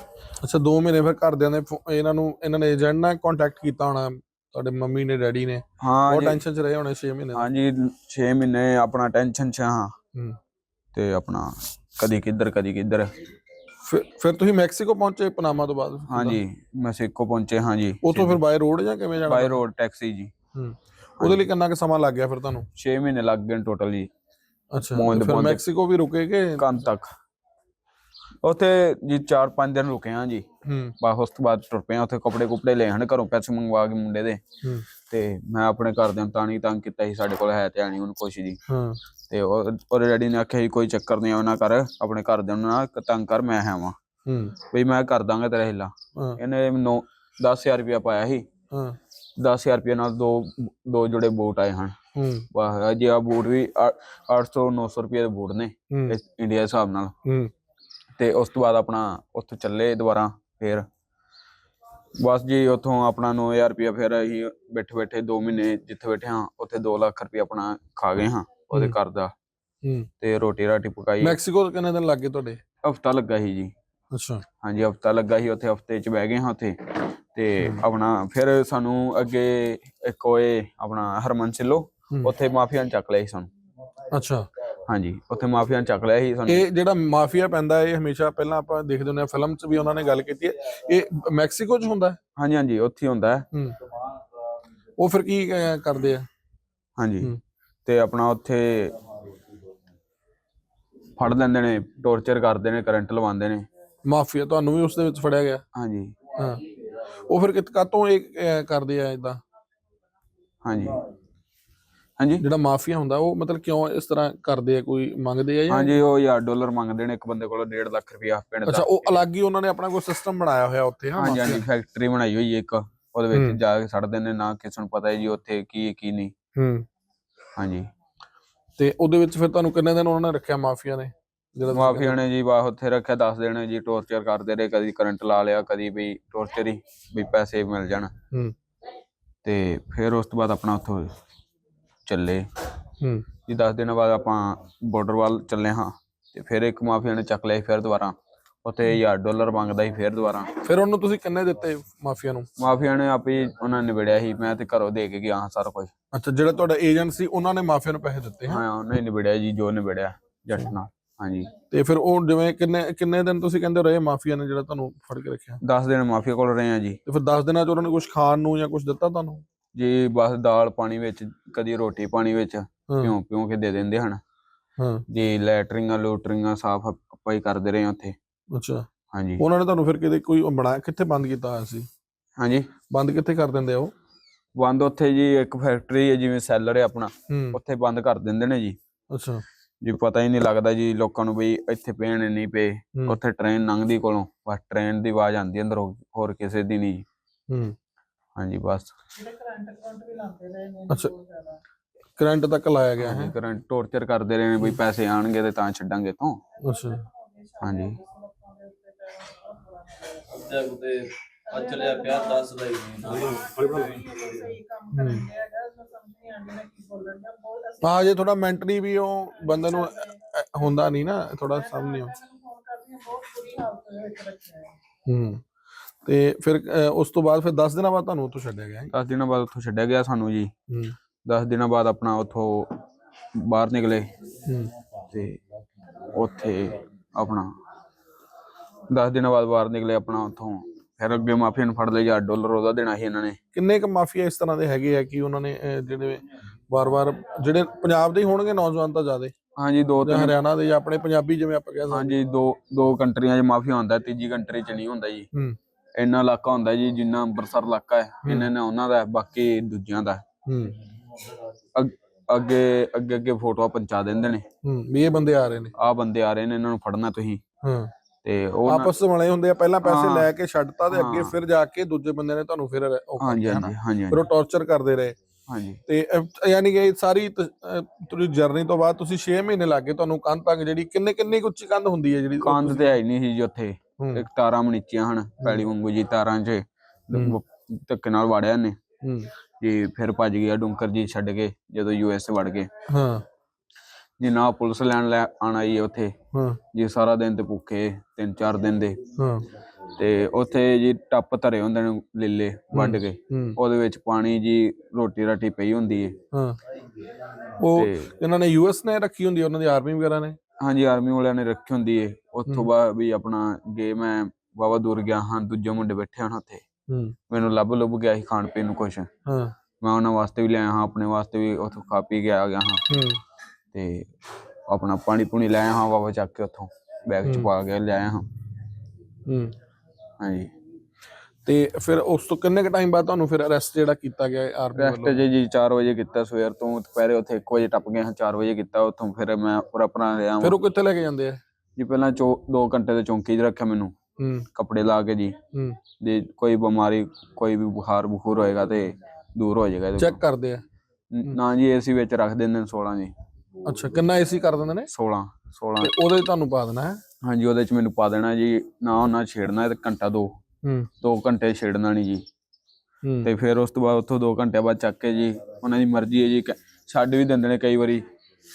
ਅੱਛਾ 2 ਮਹੀਨੇ ਫਿਰ ਘਰਦਿਆਂ ਨੇ ਫੋ- ਇਹਨਾਂ ਨੂੰ ਇਹਨਾਂ ਨੇ ਏਜੰਟ ਨਾਲ ਕੰਟੈਕਟ ਕੀਤਾ ਹੋਣਾ ਤੁਹਾਡੇ ਮੰਮੀ ਨੇ ਡੈਡੀ ਨੇ। ਹਾਂ ਬਹੁਤ ਜੀ। ਟੈਨਸ਼ਨ 'ਚ ਰਹੇ ਹੋਣੇ 6 ਮਹੀਨੇ। ਹਾਂਜੀ 6 ਮਹੀਨੇ ਆਪਣਾ ਟੈਨਸ਼ਨ ਚ ਹਾਂ। ਹੂੰ। ਤੇ ਆਪਣਾ ਕਦੀ ਕਿੱਧਰ ਕਦੀ ਕਿੱਧਰ। ਫਿਰ ਫਿਰ ਤੁਸੀਂ ਮੈਕਸੀਕੋ ਪਹੁੰਚੇ ਪਨਾਮਾ ਤੋਂ ਬਾਅਦ? ਹਾਂਜੀ ਮੈਕਸੀਕੋ ਪਹੁੰਚੇ ਹਾਂ ਜੀ। ਉਤੋਂ ਫਿਰ ਬਾਈ ਰੋਡ ਜਾਂ ਕਿਵੇਂ ਜਾਣਾ? ਬਾਈ ਰੋਡ ਟੈਕਸੀ ਜੀ। ਹੂੰ। ਉਹਦੇ ਲਈ ਕਿੰਨਾ ਕੁ ਸਮਾਂ ਲੱਗ ਗਿਆ ਫਿਰ ਤੁਹਾਨੂੰ? 6 ਮਹੀਨੇ ਲੱਗ ਗਏ ਟੋਟਲ ਜੀ। ਅੱਛਾ ਤੇ ਫਿਰ। ਮੈਕਸੀਕੋ ਵੀ ਰੁਕੇਗੇ ਕੰਨ ਤੱਕ? ਉੱਥੇ ਜੀ 4-5 ਦਿਨ ਰੁਕੇ ਹਾਂ ਜੀ। ਹੂੰ। ਬਸ ਉਸ ਤੋਂ ਬਾਅਦ ਟੁਰ ਪਏ ਹਾਂ ਉੱਥੇ ਕੱਪੜੇ ਕੁਪੜੇ ਲੈ ਹਨ ਘਰੋਂ ਪੈਸੇ ਮੰਗਵਾ ਕੇ ਮੁੰਡੇ ਦੇ। ਹੂੰ। ਤੇ ਮੈਂ ਆਪਣੇ ਘਰਦਿਆਂ ਨੂੰ ਤਾਂ ਨਹੀਂ ਤੰਗ ਕੀਤਾ ਸੀ ਸਾਡੇ ਕੋਲ ਹੈ ਤੇ ਨਹੀਂ ਉਹਨੂੰ ਕੁਛ ਜੀ ਹਾਂ। ਤੇ ਉਹ ਡੈਡੀ ਨੇ ਆਖਿਆ ਕੋਈ ਚੱਕਰ ਨਹੀਂ ਉਹਨਾਂ ਕਰ ਆਪਣੇ ਘਰਦਿਆਂ ਨੂੰ ਨਾ ਤੰਗ ਕਰ ਮੈਂ ਹੈ ਵਾਂ। ਹੂੰ। ਬਈ ਮੈਂ ਕਰ ਦਾਂਗਾ ਤੇਰਾ ਹਿੱਲਾ। ਇਹਨੇ ਨੌ 10000 ਰੁਪਇਆ ਪਾਇਆ ਸੀ। ਹਾਂ। 10000 ਰੁਪਏ ਨਾਲ ਦੋ ਦੋ ਜੋੜੇ ਬੂਟ ਆਏ ਹਨ। ਵਾਹ ਜੀ ਆ ਬੂਟ ਵੀ 800 900 ਰੁਪਏ ਦੇ ਬੂਟ ਨੇ ਇੰਡੀਆ ਦੇ ਹਿਸਾਬ ਨਾਲ। ਹੂੰ। ਤੇ ਉਸ ਤੋਂ ਬਾਅਦ ਆਪਣਾ ਉੱਥੋਂ ਚੱਲੇ ਦੁਬਾਰਾ ਫੇਰ। ਬਸ ਜੀ ਉੱਥੋਂ ਆਪਣਾ 9000 ਰੁਪਇਆ ਫਿਰ ਅਸੀਂ ਬੈਠੇ ਬੈਠੇ 2 ਮਹੀਨੇ ਜਿੱਥੇ ਬੈਠੇ ਹਾਂ ਉੱਥੇ 2 ਲੱਖ ਰੁਪਇਆ ਆਪਣਾ ਖਾ ਗਏ ਹਾਂ ਉਹਦੇ। ਘਰ ਦਾ। ਹੂੰ। ਤੇ ਰੋਟੀ ਰਾਟੀ ਪਕਾਈ। ਮੈਕਸੀਕੋ ਤੋਂ ਕਿੰਨੇ ਦਿਨ ਲੱਗੇ ਤੁਹਾਡੇ? ਹਫਤਾ ਲੱਗਾ ਸੀ ਜੀ। ਅੱਛਾ। ਹਾਂਜੀ ਹਫਤਾ ਲੱਗਾ ਸੀ ਉੱਥੇ ਹਫ਼ਤੇ ਚ ਬਹਿ ਗਏ ਹਾਂ ਉੱਥੇ। ਤੇ ਆਪਣਾ ਫਿਰ ਸਾਨੂੰ ਅੱਗੇ ਇੱਕ ਓਏ ਆਪਣਾ ਹਰਮਨ ਸਿੱਲੋ। ਉੱਥੇ ਮਾਫੀਆ ਚੱਕ ਲਿਆ ਸੀ ਸਾਨੂੰ। ਅੱਛਾ। ਹਾਂਜੀ ਉੱਥੇ ਮਾਫੀਆ ਚੱਕ ਲਿਆ ਸੀ ਸਾਨੂੰ। ਇਹ ਜਿਹੜਾ ਮਾਫੀਆ ਪੈਂਦਾ ਇਹ ਹਮੇਸ਼ਾ ਪਹਿਲਾਂ ਆਪਾਂ ਦੇਖਦੇ ਹੁੰਦੇ ਆ ਫਿਲਮ 'ਚ ਵੀ ਉਹਨਾਂ ਨੇ ਗੱਲ ਕੀਤੀ ਹੈ। ਇਹ ਮੈਕਸੀਕੋ 'ਚ ਹੁੰਦਾ ਹੈ? ਹਾਂਜੀ ਹਾਂਜੀ ਉੱਥੇ ਹੀ ਹੁੰਦਾ ਹੈ। ਹੂੰ। ਉਹ ਫਿਰ ਕੀ ਅਹ, ਕਰਦੇ ਆ? ਹਾਂਜੀ। ਹੂੰ। ਤੇ ਆਪਣਾ ਉੱਥੇ ਫੜ ਲੈਂਦੇ ਨੇ ਟੌਰਚਰ ਕਰਦੇ ਨੇ ਕਰੰਟ ਲਵਾਉਂਦੇ ਨੇ। ਮਾਫੀਆ ਤੁਹਾਨੂੰ ਵੀ ਉਸ ਦੇ ਵਿੱਚ ਫੜਿਆ ਗਿਆ? ਹਾਂਜੀ। ਹਾਂ। ਉਹ ਫਿਰ ਕਿਤ ਕਾਤੋਂ ਇਹ ਅਹ, ਕਰਦੇ ਆ ਇਦਾਂ ਹਾਂਜੀ। ਹਾਂਜੀ। ਜਿਹੜਾ ਮਾਫੀਆ ਹੁੰਦਾ ਉਹ ਮਤਲਬ ਕਿਉਂ ਇਸ ਤਰ੍ਹਾਂ ਕਰਦੇ ਆ? ਕੋਈ ਮੰਗਦੇ ਆ ਜਾਂ? ਹਾਂਜੀ ਉਹ ਯਾਰ ਡਾਲਰ ਮੰਗਦੇ ਨੇ ਇੱਕ ਬੰਦੇ ਕੋਲੋਂ 1.5 ਲੱਖ ਰੁਪਇਆ ਪਿੰਡ ਅੱਛਾ ਦਾ ਉਹ ਅਲੱਗ ਹੀ ਉਹਨਾਂ ਨੇ ਆਪਣਾ ਕੋਈ ਸਿਸਟਮ ਬਣਾਇਆ ਹੋਇਆ ਉੱਥੇ ਹਾਂ ਹਾਂਜੀ ਹਾਂਜੀ ਮਾਫੀਆ। ਫੈਕਟਰੀ ਬਣਾਈ ਹੋਈ ਹੈ ਇੱਕ ਉਹਦੇ ਹੂੰ। ਵਿੱਚ ਜਾ ਕੇ ਛੱਡਦੇ ਨੇ ਨਾ ਕਿਸੇ ਨੂੰ ਪਤਾ ਹੈ ਜੀ ਉੱਥੇ ਕੀ ਹੈ, ਕੀ ਨਹੀਂ। ਹੂੰ। ਹਾਂਜੀ। ਤੇ ਉਹਦੇ ਵਿੱਚ ਫਿਰ ਤੁਹਾਨੂੰ ਕਿੰਨੇ ਦਿਨ ਉਹਨਾਂ ਨੇ ਰੱਖਿਆ ਮਾਫੀਆ ਨੇ? ਜਿਹੜਾ ਤੁਸੀਂ ਮਾਫੀਆ ਨੇ ਜੀ ਬਾਹ ਉੱਥੇ ਰੱਖਿਆ 10 ਦਿਨ ਜੀ ਟੌਰਚਰ ਕਰਦੇ ਰਹੇ ਕਦੀ ਕਰੰਟ ਲਾ ਲਿਆ ਕਦੀ ਵੀ ਟੌਰਚਰ ਹੀ ਵੀ ਪੈਸੇ ਮਿਲ ਜਾਣ। ਹੂੰ। ਤੇ ਫਿਰ ਉਸ ਤੋਂ ਬਾਅਦ ਆਪਣਾ ਉੱਥੋਂ ਚੱਲੇ। ਹੂੰ। ਜੀ 10 ਦਿਨਾਂ ਬਾਅਦ ਆਪਾਂ ਬਾਰਡਰ ਵੱਲ ਚੱਲੇ ਹਾਂ ਤੇ ਫਿਰ ਇੱਕ ਮਾਫੀਆ ਨੇ ਚੱਕ ਲਿਆ ਸੀ ਫਿਰ ਦੁਬਾਰਾ। ਉੱਥੇ 1000 ਡਾਲਰ ਮੰਗਦਾ ਸੀ ਫਿਰ ਦੁਬਾਰਾ। ਫਿਰ ਉਹਨੂੰ ਤੁਸੀਂ ਕਿੰਨੇ ਦਿੱਤੇ ਮਾਫੀਆ ਨੂੰ? ਮਾਫੀਆ ਨੇ ਆਪੇ ਉਹਨਾਂ ਨੇ ਨਿਬੜਿਆ ਸੀ ਮੈਂ ਤੇ ਘਰੋਂ ਦੇ ਕੇ ਗਿਆ ਹਾਂ ਸਾਰਾ ਕੁਝ ਅੱਛਾ ਜਿਹੜਾ ਤੁਹਾਡਾ ਏਜੰਟ ਸੀ ਉਹਨਾਂ ਨੇ ਮਾਫੀਆ ਨੂੰ ਪੈਸੇ ਦਿੱਤੇ ਹਾਂ ਹਾਂ ਉਹਨੇ ਨਿਬੜਿਆ ਜੀ ਜੋ ਨਿਬੜਿਆ ਜੱਟ ਨਾਲ ਹਾਂਜੀ। ਤੇ ਫਿਰ ਉਹ ਜਿਵੇਂ ਕਿੰਨੇ ਕਿੰਨੇ ਦਿਨ ਤੁਸੀਂ ਕਹਿੰਦੇ ਰਹੇ ਮਾਫੀਆ ਨੇ ਜਿਹੜਾ ਤੁਹਾਨੂੰ ਫੜ ਕੇ ਰੱਖਿਆ? 10 ਦਿਨ ਮਾਫੀਆ ਕੋਲ ਰਹੇ ਆ ਜੀ। ਤੇ ਫਿਰ 10 ਦਿਨਾਂ ਚ ਉਹਨਾਂ ਨੇ ਕੁਝ ਖਾਣ ਨੂੰ ਜਾਂ ਕੁਝ ਦਿੱਤਾ ਤੁਹਾਨੂੰ? ਜੀ ਬਸ ਦਾਲ ਪਾਣੀ ਵਿੱਚ ਕਦੀ ਰੋਟੀ ਪਾਣੀ ਵਿੱਚ ਪਿਉਂ ਪਿਉਂ ਕੇ ਦੇ ਦਿੰਦੇ ਹਨ। ਹਾਂ। ਜੀ ਲੈਟਰਿੰਗਾਂ ਲੂਟਰਿੰਗਾਂ ਸਾਫ਼ ਆਪਾਂ ਹੀ ਕਰਦੇ ਰਹੇ ਹਾਂ ਉੱਥੇ। ਅੱਛਾ। ਹਾਂਜੀ। ਉਹਨਾਂ ਨੇ ਤੁਹਾਨੂੰ ਫਿਰ ਕਿਤੇ ਕੋਈ ਬਣਾਇਆ ਕਿੱਥੇ ਬੰਦ ਕੀਤਾ ਹੋਇਆ ਸੀ? ਹਾਂਜੀ। ਬੰਦ ਕਿੱਥੇ ਕਰ ਦਿੰਦੇ ਆ ਉਹ? ਬੰਦ ਉੱਥੇ ਜੀ ਇੱਕ ਫੈਕਟਰੀ ਹੈ ਜਿਵੇਂ ਸੈਲਰ ਹੈ ਆਪਣਾ ਉੱਥੇ ਬੰਦ ਕਰ ਦਿੰਦੇ ਨੇ ਜੀ। ਅੱਛਾ। ਜੀ ਪਤਾ ਹੀ ਨਹੀਂ ਲੱਗਦਾ ਜੀ ਲੋਕਾਂ ਨੂੰ ਵੀ ਇੱਥੇ ਨੇ ਨਹੀਂ ਪਏ। ਉੱਥੇ ਟ੍ਰੇਨ ਲੰਘਦੀ ਕੋਲੋਂ ਬਸ ਟ੍ਰੇਨ ਦੀ ਆਵਾਜ਼ ਆਉਂਦੀ ਅੰਦਰ ਹੋਰ ਕਿਸੇ ਦੀ ਨਹੀਂ। ਹੂੰ। ਹਾਂਜੀ ਬਸ। ਅੱਛਾ। ਕਰੰਟ ਤੱਕ ਲਾਇਆ ਗਿਆ ਹੈ ਕਰੰਟ ਟੌਰਚਰ ਕਰਦੇ ਰਹੇ ਨੇ ਵੀ ਪੈਸੇ ਆਣਗੇ ਤੇ ਤਾਂ ਛੱਡਾਂਗੇ ਇੱਥੋਂ। ਅੱਛਾ। ਹਾਂਜੀ। ਅੱਧਾ ਕੁਤੇ ਅੱਜ ਚੱਲਿਆ ਪਿਆ 10 ਦਾ ਹੀ ਹਾਂ ਜੇ ਥੋੜਾ ਮੈਂਟਲੀ ਵੀ ਉਹ ਬੰਦੇ ਨੂੰ ਅ- ਅ- ਹੁੰਦਾ ਨਹੀਂ ਨਾ ਥੋੜਾ ਸਾਹਮਣੇ। ਹੂੰ। ਤੇ ਫਿਰ ਉਸ ਤੋਂ ਬਾਅਦ ਫਿਰ 10 ਦਿਨਾਂ ਬਾਅਦ ਤੁਹਾਨੂੰ ਉੱਥੋਂ ਛੱਡਿਆ ਗਿਆ ਹੈ 10 ਦਿਨਾਂ ਬਾਅਦ ਉੱਥੋਂ ਛੱਡਿਆ ਗਿਆ ਸਾਨੂੰ ਜੀ। ਹੂੰ। 10 ਦਿਨਾਂ ਬਾਅਦ ਆਪਣਾ ਉੱਥੋਂ ਬਾਹਰ ਨਿਕਲੇ। ਹੂੰ। ਤੇ ਉੱਥੇ ਆਪਣਾ 10 ਦਿਨਾਂ ਬਾਅਦ ਬਾਹਰ ਨਿਕਲੇ ਆਪਣਾ ਉੱਥੋਂ। ਫਿਰ ਅੱਗੇ ਮਾਫੀਆ ਨੂੰ ਫੜ ਲਏ ਜਾਂ ਡਾਲਰ ਉਹਦਾ ਦੇਣਾ ਸੀ ਇਹਨਾਂ ਨੇ। ਕਿੰਨੇ ਕ ਮਾਫੀਆ ਇਸ ਤਰ੍ਹਾਂ ਦੇ ਹੈਗੇ ਆ ਕਿ ਉਹਨਾਂ ਨੇ ਜਿਹੜੇ ਵਾਰ-ਵਾਰ ਜਿਹੜੇ ਪੰਜਾਬ ਦੇ ਹੀ ਹੋਣਗੇ ਨੌਜਵਾਨ ਤਾਂ ਜ਼ਿਆਦੇ ਹਾਂਜੀ ਦੋ ਜਾਂ ਤਿੰਨ ਹਰਿਆਣਾ ਦੇ ਜਾਂ ਆਪਣੇ ਪੰਜਾਬੀ ਜਿਵੇਂ ਆਪਾਂ ਕਹਿ ਸਕਦੇ ਹਾਂਜੀ ਦੋ ਦੋ ਕੰਟਰੀਆਂ 'ਚ ਮਾਫੀਆ ਹੁੰਦਾ ਤੀਜੀ ਕੰਟਰੀ 'ਚ ਨਹੀਂ ਹੁੰਦਾ ਜੀ। ਹੂੰ। ਇੰਨਾ ਇਲਾਕਾ ਹੁੰਦਾ ਜੀ ਜਿੰਨਾ ਅੰਮ੍ਰਿਤਸਰ ਇਲਾਕਾ ਹੈ ਇਹਨਾਂ ਨੇ ਉਹਨਾਂ ਦਾ ਹੈ, ਬਾਕੀ ਦੂਜਿਆਂ ਦਾ ਹੈ। ਹੂੰ। ਅੱਗ- ਅੱਗੇ ਅੱਗੇ ਅੱਗੇ ਫੋਟੋਆਂ ਪਹੁੰਚਾ ਦਿੰਦੇ ਨੇ। ਹੂੰ ਵੀ ਇਹ ਬੰਦੇ ਆ ਰਹੇ ਨੇ। ਆਹ ਬੰਦੇ ਆ ਰਹੇ ਨੇ ਇਹਨਾਂ ਨੂੰ ਫੜਨਾ ਤੁਸੀਂ। ਹਾਂ। ਤੇ ਉਹ ਨਾ- ਆਪਸ ਵਿੱਚ ਹੁੰਦੇ ਆ ਪਹਿਲਾਂ ਪੈਸੇ ਹਾਂ। ਲੈ ਕੇ ਛੱਡਤਾ ਤੇ ਅੱਗੇ ਹਾਂ। ਫਿਰ ਜਾ ਕੇ ਦੂਜੇ ਬੰਦੇ ਨੇ ਤੁਹਾਨੂੰ ਫਿਰ ਉਹ ਕਰ ਹਾਂਜੀ ਦਿੱਤਾ ਹਾਂਜੀ ਨਾ। ਹਾਂਜੀ ਫਿਰ ਉਹ ਟੌਰਚਰ ਕਰਦੇ ਰਹੇ। ਹਾਂਜੀ। ਤੇ ਅਹ, ਯਾਨੀ ਕਿ ਇਹ ਸਾਰੀ ਤ- ਅਹ, ਤੁਹਾਡੀ ਜਰਨੀ ਤੋਂ ਬਾਅਦ ਤੁਸੀਂ 6 ਮਹੀਨੇ ਲੱਗੇ ਤੁਹਾਨੂੰ ਕੰਧ ਤੱਕ ਜਿਹੜੀ ਕਿੰਨੇ ਕਿੰਨੀ ਕੁ ਉੱਚੀ ਕੰਧ ਹੁੰਦੀ ਹੈ ਜਿਹੜੀ ਉਹ ਕੰਧ ਤੇ ਆਈ ਨਹੀਂ ਸੀ ਜੀ ਉੱਥੇ। ਇੱਕ ਤਾਰਾਂ ਮਨੀਚੀਆਂ ਹਨ ਪੈਲੀ ਵਾਂਗੂ ਜੀ ਤਾਰਾਂ 'ਚ। ਧੱਕੇ ਨਾਲ ਵਾੜਿਆ ਨੇ ਜੀ ਫਿਰ ਭੱਜ ਗਿਆ ਡੁੰਕਰ ਜੀ ਛੱਡ ਕੇ ਜਦੋਂ ਯੂਐਸ ਵੜ ਗਏ। ਹਾਂ। ਜੀ ਨਾ ਪੁਲਿਸ ਲੈਣ ਲੈ ਆਣਾ ਜੀ ਉੱਥੇ। ਹਾਂ। ਜੀ ਸਾਰਾ ਦਿਨ ਤੇ ਭੁੱਖੇ ਤਿੰਨ ਚਾਰ ਦਿਨ ਦੇ। ਹਾਂ। ਤੇ ਉੱਥੇ ਜੀ ਟੱਪ ਧਰੇ ਹੁੰਦੇ ਨੇ ਲਿੱਲੇ ਵੱਢ ਕੇ। ਉਹਦੇ ਵਿੱਚ ਪਾਣੀ ਜੀ ਰੋਟੀ ਰਾਟੀ ਪਈ ਹੁੰਦੀ ਹੈ ਹਾਂ। ਉਹ ਇਹਨਾਂ ਨੇ ਯੂਐਸ ਨੇ ਰੱਖੀ ਹੁੰਦੀ ਉਹਨਾਂ ਦੀ ਆਰਮੀ ਵਗੈਰਾ ਨੇ? ਹਾਂਜੀ ਆਰਮੀ ਵਾਲਿਆਂ ਨੇ ਰੱਖੀ ਹੁੰਦੀ ਹੈ ਉੱਥੋਂ ਹੂੰ। ਬਾਅਦ ਵੀ ਆਪਣਾ ਗਏ ਮੈਂ ਵਾਵਾ ਦੂਰ ਗਿਆ ਹਾਂ ਦੂਜੇ ਮੁੰਡੇ ਬੈਠੇ ਹਨ ਉੱਥੇ। ਹੂੰ। ਮੈਨੂੰ ਲੱਭ ਲੁੱਭ ਗਿਆ ਸੀ ਖਾਣ ਪੀਣ ਨੂੰ ਕੁਛ। ਹਾਂ। ਮੈਂ ਉਹਨਾਂ ਵਾਸਤੇ ਵੀ ਲਿਆਇਆ ਹਾਂ ਆਪਣੇ ਵਾਸਤੇ ਵੀ ਉੱਥੋਂ ਖਾ ਪੀ ਕੇ ਆ ਗਿਆ ਹਾਂ। ਹੂੰ। ਤੇ ਆਪਣਾ ਪਾਣੀ ਪੂਣੀ ਲੈ ਆਇਆ ਹਾਂ ਵਾਵਾ ਚੱਕ ਕੇ ਉੱਥੋਂ। ਬੈਗ ਚ ਹੂੰ। ਪਾ ਕੇ ਲੈ ਆਇਆ ਹਾਂ। ਹੂੰ। ਹਾਂਜੀ। ਤੇ ਫਿਰ ਉਸ ਤੋਂ ਕਿੰਨੇ ਕ ਟਾਈਮ ਬਾਅਦ ਤੁਹਾਨੂੰ ਫਿਰ ਅਰੈਸਟ ਜਿਹੜਾ ਕੀਤਾ ਗਿਆ ਆਰਮੀ ਰੈਸਟ ਵੱਲੋਂ? ਜੇ ਜੀ 4 ਵਜੇ ਕੀਤਾ ਸਵੇਰ ਤੋਂ ਦੁਪਹਿਰੇ ਉੱਥੇ 1 ਵਜੇ ਟੱਪ ਗਏ ਹਾਂ 4 ਵਜੇ ਕੀਤਾ ਉੱਥੋਂ ਫਿਰ ਮੈਂ ਪੂਰਾ ਆਪਣਾ ਰਿਹਾ ਫਿਰ ਉਹ ਕਿੱਥੇ ਲੈ ਕੇ ਜਾਂਦੇ ਆ? ਜੀ ਪਹਿਲਾਂ 2 ਘੰਟੇ ਦੇ ਚੌਂਕੀ 'ਚ ਰੱਖਿਆ ਮੈਨੂੰ। ਹੂੰ। ਕੱਪੜੇ ਲਾ ਕੇ ਜੀ। ਹੂੰ। ਜੇ ਕੋਈ ਬਿਮਾਰੀ ਕੋਈ ਵੀ ਬੁਖਾਰ ਬੁਖੂਰ ਹੋਏਗਾ ਤੇ ਦੂਰ ਹੋ ਜਾਏਗਾ ਚੈੱਕ ਕਰਦੇ ਆ। ਨਾ ਜੀ ਏਸੀ ਵਿੱਚ ਰੱਖ ਦਿੰਦੇ ਨੇ 16 ਜੀ। ਅੱਛਾ ਕਿੰਨਾ ਏਸੀ ਕਰ ਦਿੰਦੇ ਨੇ? 16 16 ਤੇ ਉਹਦੇ ਤੁਹਾਨੂੰ ਪਾ ਦੇਣਾ ਹੈ? ਹਾਂਜੀ ਉਹਦੇ ਚ ਮੈਨੂੰ ਪਾ ਦੇਣਾ ਜੀ ਨਾ ਉਹਨਾਂ ਛੇੜਨਾ ਤੇ ਘੰਟਾ ਦੋ। ਹੂੰ। ਦੋ ਘੰਟੇ ਛੇੜਨਾ ਨਹੀਂ ਜੀ। ਹੂੰ। ਤੇ ਫਿਰ ਉਸ ਤੋਂ ਬਾਅਦ ਉੱਥੋਂ ਦੋ ਘੰਟੇ ਬਾਅਦ ਚੱਕ ਕੇ ਜੀ ਉਹਨਾਂ ਦੀ ਮਰਜ਼ੀ ਹੈ ਜੀ ਛੱਡ ਵੀ ਦਿੰਦੇ ਨੇ ਕਈ ਵਾਰੀ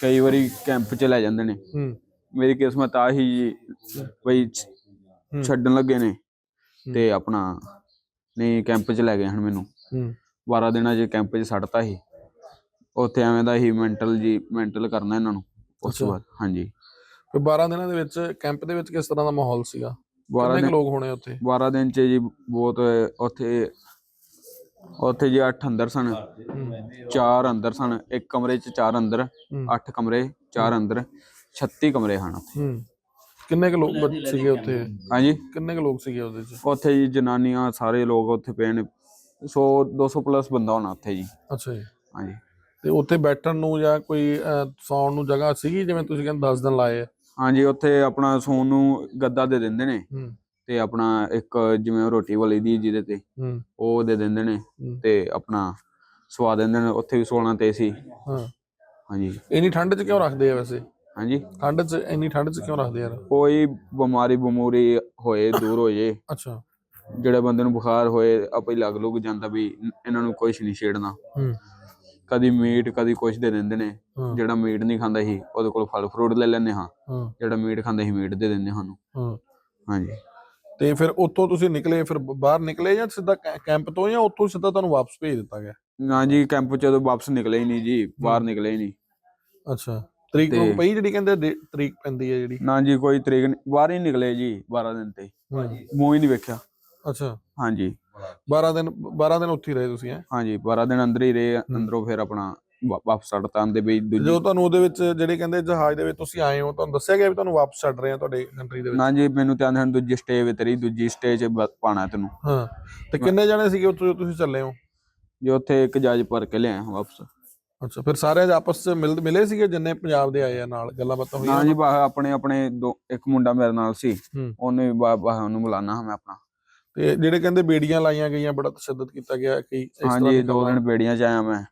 ਕਈ ਵਾਰੀ ਕੈਂਪ 'ਚ ਲੈ ਜਾਂਦੇ ਨੇ। ਹੂੰ। ਮੇਰੀ ਕਿਸਮਤ ਆਹੀ ਜੀ ਬਈ। ਛੱਡਣ ਲੱਗੇ ਨੇ ਤੇ ਆਪਣਾ ਨਹੀਂ ਕੈਂਪ 'ਚ ਲੈ ਗਏ ਹਨ ਮੈਨੂੰ। ਹੂੰ। 12 ਦਿਨਾਂ 'ਚ ਕੈਂਪ 'ਚ ਛੱਡਤਾ ਸੀ। ਉੱਥੇ ਐਵੇਂ ਦਾ ਹੀ ਮੈਂਟਲ ਜੀ ਮੈਂਟਲ ਕਰਨਾ ਇਹਨਾਂ ਨੂੰ ਉਸ ਤੋਂ। ਬਾਅਦ ਹਾਂਜੀ। ਫਿਰ 12 ਦਿਨਾਂ ਦੇ ਵਿੱਚ ਕੈਂਪ ਦੇ ਵਿੱਚ ਕਿਸ ਤਰ੍ਹਾਂ ਦਾ ਮਾਹੌਲ ਸੀਗਾ? 12 ਕਿੰਨੇ ਕੁ ਦਿਨ ਲੋਕ ਹੋਣੇ ਉੱਥੇ? 12 ਦਿਨ 'ਚ ਜੀ ਬਹੁਤ ਉੱਥੇ ਉੱਥੇ ਜੀ 8 ਅੰਦਰ ਸਨ। ਹੂੰ ਚਾਰ ਅੰਦਰ ਸਨ। ਇੱਕ ਕਮਰੇ 'ਚ ਚਾਰ ਅੰਦਰ ਹੂੰ। 8 ਕਮਰੇ ਚਾਰ ਅੰਦਰ 36 ਕਮਰੇ ਹਨ ਉੱਥੇ। ਕਿੰਨੇ ਕੁ ਲੋਕ ਸੀਗੇ ਉੱਥੇ? ਹਾਂਜੀ? ਕਿੰਨੇ ਕੁ ਲੋਕ ਸੀਗੇ ਉਹਦੇ 'ਚ? ਉੱਥੇ ਜੀ ਜਨਾਨੀਆਂ ਸਾਰੇ ਲੋਕ ਉੱਥੇ ਪਏ ਨੇ। 100 200 ਪਲੱਸ ਬੰਦਾ ਹੋਣਾ ਉੱਥੇ ਜੀ। ਅੱਛਾ ਜੀ। ਹਾਂਜੀ। ਤੇ ਉੱਥੇ ਬੈਠਣ ਨੂੰ ਜਾਂ ਕੋਈ ਸੌਣ ਨੂੰ ਜਗ੍ਹਾ ਸੀਗੀ? ਜਿਵੇਂ ਤੁਸੀਂ ਕਹਿੰਦੇ 10 ਦਿਨ ਲਾਏ ਆ। ਹਾਂਜੀ ਉੱਥੇ ਆਪਣਾ ਸੌਣ ਨੂੰ ਗੱਦਾ ਦੇ ਦਿੰਦੇ ਨੇ। ਹੂੰ। ਤੇ ਆਪਣਾ ਇੱਕ ਜਿਵੇਂ ਰੋਟੀ ਵਾਲੀ ਦੀ ਜਿਹਦੇ ਤੇ ਹੂੰ। ਉਹ ਦੇ ਦਿੰਦੇ ਨੇ। ਤੇ ਆਪਣਾ ਸਵਾ ਦਿੰਦੇ ਨੇ ਉੱਥੇ ਵੀ ਸੋਣਾ ਤੇ ਸੀ। ਹਾਂ। ਹਾਂਜੀ। ਇੰਨੀ ਠੰਡ 'ਚ ਕਿਉਂ ਰੱਖਦੇ ਆ ਵੈਸੇ? ਹਾਂਜੀ। ਠੰਡ 'ਚ ਇੰਨੀ ਠੰਡ 'ਚ ਕਿਉਂ ਰੱਖਦੇ ਯਾਰ ਕੋਈ ਬਿਮਾਰੀ ਬਮੂਰੀ ਹੋਏ ਦੂਰ ਹੋ ਜੇ ਅੱਛਾ। ਜਿਹੜੇ ਬੰਦੇ ਨੂੰ ਬੁਖਾਰ ਹੋਏ ਆਪੇ ਹੀ ਲੱਗ ਲੁੱਗ ਜਾਂਦਾ ਵੀ ਇਹਨਾਂ ਨੂੰ ਕੁਛ ਨਹੀਂ ਛੇੜਨਾ। ਹੂੰ। ਕਦੀ ਮੀਟ ਕਦੀ ਕੁਛ ਦੇ ਦਿੰਦੇ ਨੇ। ਜਿਹੜਾ ਮੀਟ ਨਹੀਂ ਖਾਂਦਾ ਸੀ ਉਹਦੇ ਕੋਲ ਫਲ ਫਰੂਟ ਲੈ ਲੈਂਦੇ ਹਾਂ। ਜਿਹੜਾ ਮੀਟ ਖਾਂਦਾ ਸੀ ਮੀਟ ਦੇ ਦਿੰਦੇ ਸਾਨੂੰ ਹਾਂਜੀ। ਤੇ ਫਿਰ ਉੱਥੋਂ ਤੁਸੀਂ ਨਿਕਲੇ ਫਿਰ ਬਾਹਰ ਨਿਕਲੇ ਜਾਂ ਸਿੱਧਾ ਕੈਂਪ ਤੋਂ ਜਾਂ ਉੱਥੋਂ ਸਿੱਧਾ ਤੁਹਾਨੂੰ ਵਾਪਸ ਭੇਜ ਦਿੱਤਾ ਗਿਆ? ਨਾ ਜੀ ਕੈਂਪ ਚ ਉਦੋਂ ਵਾਪਸ ਨਿਕਲੇ ਹੀ ਨਹੀਂ ਜੀ ਬਾਹਰ ਨਿਕਲੇ ਹੀ ਨਹੀਂ। ਅੱਛਾ। ਤਰੀਕ ਨੂੰ ਪਈ ਜਿਹੜੀ ਕਹਿੰਦੇ ਤਰੀਕ ਪੈਂਦੀ ਹੈ ਜਿਹੜੀ? ਨਾ ਜੀ ਕੋਈ ਤਰੀਕ ਨਹੀਂ ਬਾਹਰ ਹੀ ਨਿਕਲੇ ਜੀ 12 ਦਿਨ ਤੇ। ਭਾਜੀ ਮੂੰਹ ਹੀ ਨਹੀਂ ਵੇਖਿਆ। ਅੱਛਾ। ਹਾਂਜੀ। 12 ਦਿਨ 12 ਦਿਨ ਉੱਥੇ ਹੀ ਰਹੇ ਤੁਸੀਂ ਹੈ? ਹਾਂਜੀ 12 ਦਿਨ ਅੰਦਰ ਹੀ ਰਹੇ ਅੰਦਰੋਂ ਫਿਰ ਆਪਣਾ ਵਾਪਸ ਛੱਡਤਾ ਆਂਦੇ ਵੀ ਦੂਜੀ ਤੁਹਾਨੂੰ ਉਹਦੇ ਵਿੱਚ ਜਿਹੜੇ ਕਹਿੰਦੇ ਜਹਾਜ਼ ਦੇ ਵਿੱਚ ਤੁਸੀਂ ਆਏ ਹੋ ਤੁਹਾਨੂੰ ਦੱਸਿਆ ਗਿਆ ਵੀ ਤੁਹਾਨੂੰ ਵਾਪਸ ਛੱਡ ਰਹੇ ਆ ਤੁਹਾਡੇ ਕੰਟਰੀ ਦੇ ਵਿੱਚ? ਨਾ ਜੀ ਮੈਨੂੰ ਤੇ ਹਨ ਦੂਜੀ ਸਟੇ ਵੇ ਤੇਰੀ ਦੂਜੀ ਸਟੇ 'ਚ ਪਾਣਾ ਤੈਨੂੰ। ਹਾਂ ਤੇ ਕਿੰਨੇ ਜਣੇ ਸੀਗੇ ਉੱਥੋਂ ਜੋ ਤੁਸੀਂ ਚੱਲੇ ਹੋ? ਜੋ ਉੱਥੇ ਇੱਕ ਜਹਾਜ਼ ਭਰ ਕੇ ਲਿਆ ਵਾਪਸ। ਅੱਛਾ ਫਿਰ ਸਾਰੇ ਆਪਸ ਚ ਮਿਲ ਮਿਲੇ ਸੀਗੇ ਜਿੰਨੇ ਪੰਜਾਬ ਦੇ ਆਏ ਆ ਨਾਲ ਗੱਲਾਂ ਬਾਤਾਂ ਨਾ ਹੋਈਆਂ ਜੀ ਬਾਹ ਆਪਣੇ ਆਪਣੇ ਦੋ ਇੱਕ ਮੁੰਡਾ ਮੇਰੇ ਨਾਲ ਸੀ। ਉਹਨੇ ਬਾਹ ਉਹਨੂੰ ਬੁਲਾਣਾ ਹਾਂ ਮੈਂ ਆਪਣਾ। ਤੇ ਜਿਹੜੇ ਕਹਿੰਦੇ ਬੇੜੀਆਂ ਲਾਈਆਂ ਗਈਆਂ ਬੜਾ ਤਸ਼ੱਦਦ ਕੀਤਾ ਗਿਆ ਕਈ ਇਸ ਤਰ੍ਹਾਂ ਹਾਂਜੀ ਦੋ। ਦਿਨ ਬੇੜੀਆਂ 'ਚ ਆਇਆ ਮੈਂ।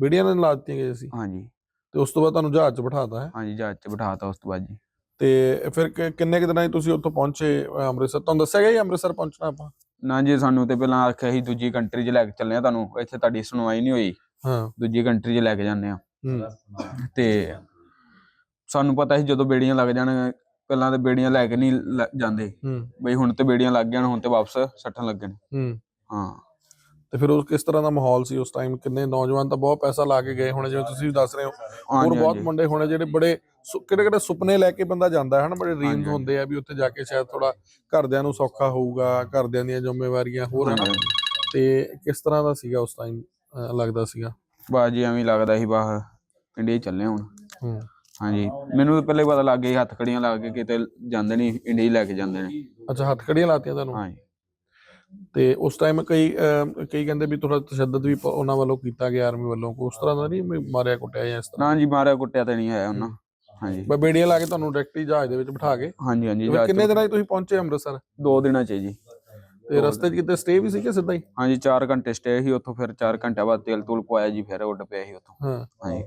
ਬੇੜੀਆਂ ਨਾਲ ਲਾ ਦਿੱਤੀਆਂ ਗਈਆਂ ਸੀ। ਹਾਂਜੀ। ਤੇ ਉਸ ਤੋਂ ਬਾਅਦ ਤੁਹਾਨੂੰ ਜਹਾਜ਼ 'ਚ ਬਿਠਾਤਾ ਹੈ? ਹਾਂਜੀ ਜਹਾਜ਼ 'ਚ ਬਿਠਾਤਾ ਉਸ ਤੋਂ ਬਾਅਦ ਜੀ। ਤੇ ਫਿਰ ਕਿ- ਕਿੰਨੇ ਕੁ ਦਿਨਾਂ 'ਚ ਤੁਸੀਂ ਉੱਥੋਂ ਪਹੁੰਚੇ ਅੰਮ੍ਰਿਤਸਰ? ਤੁਹਾਨੂੰ ਦੱਸਿਆ ਗਿਆ ਜੀ ਅੰਮ੍ਰਿਤਸਰ ਪਹੁੰਚਣਾ ਆਪਾਂ? ਨਾ ਜੀ ਸਾਨੂੰ ਤੇ ਪਹਿਲਾਂ ਆਖਿਆ ਸੀ ਦੂਜੀ ਕੰਟਰੀ 'ਚ ਲੈ ਕੇ ਚੱਲੇ ਆ ਤੁਹਾਨੂੰ। ਇੱਥੇ ਤੁਹਾਡੀ ਸੁਣਵਾਈ ਨਹੀਂ ਹੋਈ। ਹਾਂ। ਦੂਜੀ ਕੰਟਰੀ 'ਚ ਲੈ ਕੇ ਜਾਂਦੇ ਆ ਹੂੰ। ਤੇ ਸਾਨੂੰ ਪਤਾ ਸੀ ਜਦੋਂ ਬੇੜੀਆਂ ਲੱਗ ਜਾਣ ਪਹਿਲਾਂ ਤੇ ਬੇੜੀਆਂ ਲੈ ਕੇ ਨਹੀਂ ਲ- ਜਾਂਦੇ। ਹੂੰ। ਬਈ ਹੁਣ ਤੇ ਬੇੜੀਆਂ ਲੱਗ ਜਾਣ ਹੁਣ ਤੇ ਵਾਪਸ ਸੱਟਣ ਹੂੰ। ਹਾਂ। ਤੇ ਫਿਰ ਉਹ ਕਿਸ ਤਰ੍ਹਾਂ ਦਾ ਮਾਹੌਲ ਸੀ ਉਸ ਟਾਈਮ ਕਿੰਨੇ ਨੌਜਵਾਨ ਤਾਂ ਬਹੁਤ ਪੈਸਾ ਲਾ ਕੇ ਗਏ ਹੋਣੇ ਜਿਵੇਂ ਤੁਸੀਂ ਵੀ ਦੱਸ ਰਹੇ ਹੋ। ਹੋਰ ਹਾਂਜੀ, ਬਹੁਤ ਹਾਂਜੀ। ਮੁੰਡੇ ਹੋਣੇ ਜਿਹੜੇ ਬੜੇ ਕਿਹੜੇ ਕਿਹੜੇ ਸੁਪਨੇ ਲੈ ਕੇ ਬੰਦਾ ਜਾਂਦਾ ਹੈ ਹਨਾ ਬੜੇ ਡ੍ਰੀਮਸ ਹਾਂਜੀ। ਹੁੰਦੇ ਆ ਵੀ ਉੱਥੇ ਜਾ ਕੇ ਸ਼ਾਇਦ ਥੋੜਾ ਘਰਦਿਆਂ ਨੂੰ ਸੌਖਾ ਹੋਊਗਾ ਘਰਦਿਆਂ ਦੀਆਂ ਜ਼ਿੰਮੇਵਾਰੀਆਂ ਹੋਰ ਹਨਾ ਹਾਂਜੀ। ਤੇ ਕਿਸ ਤਰ੍ਹਾਂ ਦਾ ਸੀਗਾ ਉਸ ਟਾਈਮ ਲੱਗਦਾ ਸੀਗਾ? ਬਾਜੀ ਐਵੇਂ ਹੀ ਲੱਗਦਾ ਸੀ ਬਾਹ ਹੀ ਚੱਲੇ ਹੁਣ। ਹੂੰ। ਹਾਂਜੀ। ਮੈਨੂੰ ਤਾਂ ਪਹਿਲੇ ਪਤਾ ਲੱਗ ਗਿਆ ਸੀ ਹੱਥ ਖੜੀਆਂ ਲਾ ਕੇ ਕਿਤੇ ਜਾਂਦੇ ਨਹੀਂ ਇੰਡੀਆ ਹੀ ਲੈ ਕੇ ਜਾਂਦੇ ਨੇ। ਅੱਛਾ ਹੱਥ ਕੜੀਆਂ ਲਾਤੀਆਂ ਤੁਹਾਨੂੰ? ਹਾਂਜੀ। ਤੇ ਉਸ ਟਾਈਮ ਕਈ ਅਹ, ਕਈ ਕਹਿੰਦੇ ਵੀ ਥੋੜਾ ਤਸ਼ੱਦਦ ਵੀ ਪ- ਉਹਨਾਂ ਵੱਲੋਂ ਕੀਤਾ ਗਿਆ ਆਰਮੀ ਵੱਲੋਂ। ਕੋਈ ਉਸ ਤਰ੍ਹਾਂ ਦਾ ਨਹੀਂ ਵੀ ਮਾਰਿਆ ਕੁੱਟਿਆ ਜਾਂ ਇਸ ਤਰ੍ਹਾਂ? ਨਾ ਜੀ ਮਾਰਿਆ ਕੁੱਟਿਆ ਤੇ ਨਹੀਂ ਆਇਆ ਉਹਨਾਂ। ਹਾਂਜੀ। ਬਈ ਬੇੜੀਆਂ ਲਾ ਕੇ ਤੁਹਾਨੂੰ ਡਾਇਰੈਕਟਲੀ ਜਹਾਜ਼ ਦੇ ਵਿੱਚ ਬਿਠਾ ਕੇ? ਹਾਂਜੀ ਹਾਂਜੀ ਤੇ ਫਿਰ ਕਿੰਨੇ ਦਿਨਾਂ 'ਚ ਤੁਸੀਂ ਪਹੁੰਚੇ ਅੰਮ੍ਰਿਤਸਰ? ਦੋ ਦਿਨਾਂ 'ਚ ਜੀ। ਤੇ ਰਸਤੇ 'ਚ ਕਿਤੇ ਸਟੇ ਵੀ ਸੀ ਕਿ ਸਿੱਧਾ ਹੀ? ਹਾਂਜੀ 4 ਘੰਟੇ ਸਟੇ ਸੀ ਉੱਥੋਂ ਫਿਰ 4 ਘੰਟੇ ਬਾਅਦ ਤੇਲ ਤੂਲ ਪਵਾਇਆ ਜੀ ਫਿਰ ਉੱਡ ਪਿਆ ਸੀ ਉੱਥੋਂ। ਹਾਂ। ਹਾਂਜੀ।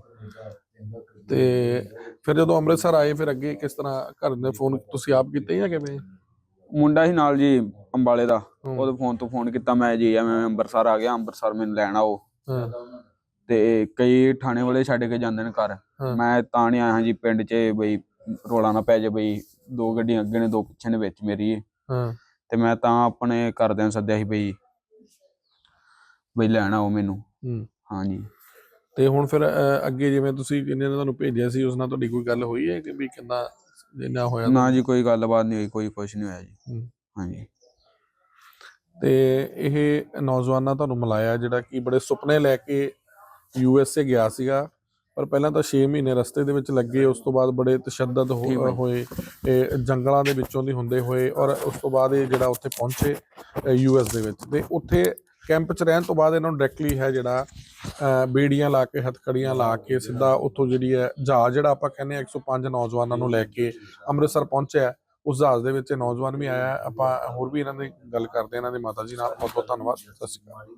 ਤੇ ਫਿਰ ਜਦੋਂ ਅੰਮ੍ਰਿਤਸਰ ਆਏ ਫਿਰ ਅੱਗੇ ਕਿਸ ਤਰ੍ਹਾਂ ਘਰ ਦੇ ਫੋਨ ਤੁਸੀਂ ਆਪ ਕੀਤੇ ਜਾਂ ਕਿਵੇਂ? ਮੁੰਡਾ ਸੀ ਨਾਲ ਜੀ ਅੰਬਾਲੇ ਦਾ। ਉਹਦੇ ਫੋਨ ਤੋਂ ਫੋਨ ਕੀਤਾ ਮੈਂ ਜੀ ਐਵੇਂ ਅੰਮ੍ਰਿਤਸਰ ਆ ਗਿਆ ਅੰਮ੍ਰਿਤਸਰ ਮੈਨੂੰ ਲੈਣ ਆਓ। ਤੇ ਕਈ ਥਾਣੇ ਵਾਲੇ ਛੱਡ ਕੇ ਜਾਂਦੇ ਨੇ ਘਰ। ਮੈਂ ਤਾਂ ਨਹੀਂ ਆਇਆ ਜੀ ਪਿੰਡ 'ਚ ਬਈ ਰੋਲਾ ਨਾ ਪੈ ਜਾ ਬਈ ਦੋ ਗੱਡੀਆਂ ਅੱਗੇ ਨੇ ਦੋ ਪਿੱਛੇ ਨੇ ਵਿੱਚ ਮੇਰੀ। ਤੇ ਮੈਂ ਤਾਂ ਆਪਣੇ ਘਰਦਿਆਂ ਨੂੰ ਸੱਦਿਆ ਸੀ ਬਈ ਬਈ ਲੈਣ ਆਓ ਮੈਨੂੰ। ਹੂੰ। ਹਾਂਜੀ ਤੇ ਹੁਣ ਫਿਰ ਅੱਗੇ ਜਿਵੇਂ ਤੁਸੀਂ ਕਿੰਨੇ ਨੇ ਤੁਹਾਨੂੰ ਭੇਜਿਆ ਸੀ ਉਸ ਨਾਲ ਤੁਹਾਡੀ ਕੋਈ ਗੱਲ ਹੋਈ ਹੈ ਕਿ ਵੀ ਕਿੰਨਾ ਜਿੰਨਾ ਹੋਇਆ ਨਾ ਜੀ ਕੋਈ ਗੱਲਬਾਤ ਨਹੀਂ ਹੋਈ ਕੋਈ ਕੁਛ ਨਹੀਂ ਹੋਇਆ ਜੀ। ਹਾਂਜੀ ਤੇ ਇਹ ਨੌਜਵਾਨਾਂ ਤੁਹਾਨੂੰ ਮਿਲਾਇਆ ਜਿਹੜਾ ਕਿ ਬੜੇ ਸੁਪਨੇ ਲੈ ਕੇ ਯੂ ਐਸ ਏ ਗਿਆ ਸੀਗਾ ਪਰ ਪਹਿਲਾਂ ਤਾਂ 6 ਮਹੀਨੇ ਰਸਤੇ ਦੇ ਵਿੱਚ ਲੱਗੇ ਉਸ ਤੋਂ ਬਾਅਦ ਬੜੇ ਤਸ਼ੱਦਦ। ਹੋਏ ਇਹ ਜੰਗਲਾਂ ਦੇ ਵਿੱਚੋਂ ਦੀ ਹੁੰਦੇ ਹੋਏ ਔਰ ਉਸ ਤੋਂ ਬਾਅਦ ਇਹ ਜਿਹੜਾ ਉੱਥੇ ਪਹੁੰਚੇ ਯੂ ਐਸ ਦੇ ਵਿੱਚ ਤੇ ਉੱਥੇ ਕੈਂਪ 'ਚ ਰਹਿਣ ਤੋਂ ਬਾਅਦ ਇਹਨਾਂ ਨੂੰ ਡਾਇਰੈਕਟਲੀ ਹੈ ਜਿਹੜਾ ਬੇੜੀਆਂ ਲਾ ਕੇ, ਹੱਥਕੜੀਆਂ ਲਾ ਕੇ ਸਿੱਧਾ ਉੱਥੋਂ ਜਿਹੜੀ ਹੈ ਜਹਾਜ਼ ਜਿਹੜਾ ਆਪਾਂ ਕਹਿੰਦੇ ਆ 105 ਨੌਜਵਾਨਾਂ ਨੂੰ ਲੈ ਕੇ ਅੰਮ੍ਰਿਤਸਰ ਪਹੁੰਚਿਆ ਉਸ ਜਹਾਜ਼ ਦੇ ਵਿੱਚ ਇਹ ਨੌਜਵਾਨ ਵੀ ਆਇਆ ਆਪਾਂ ਹੋਰ ਵੀ ਇਹਨਾਂ ਦੀ ਗੱਲ ਕਰਦੇ ਹਾਂ। ਇਹਨਾਂ ਦੇ ਮਾਤਾ ਜੀ ਨਾਲ ਬਹੁਤ ਬਹੁਤ ਧੰਨਵਾਦ। ਸਤਿ ਸ਼੍ਰੀ ਅਕਾਲ।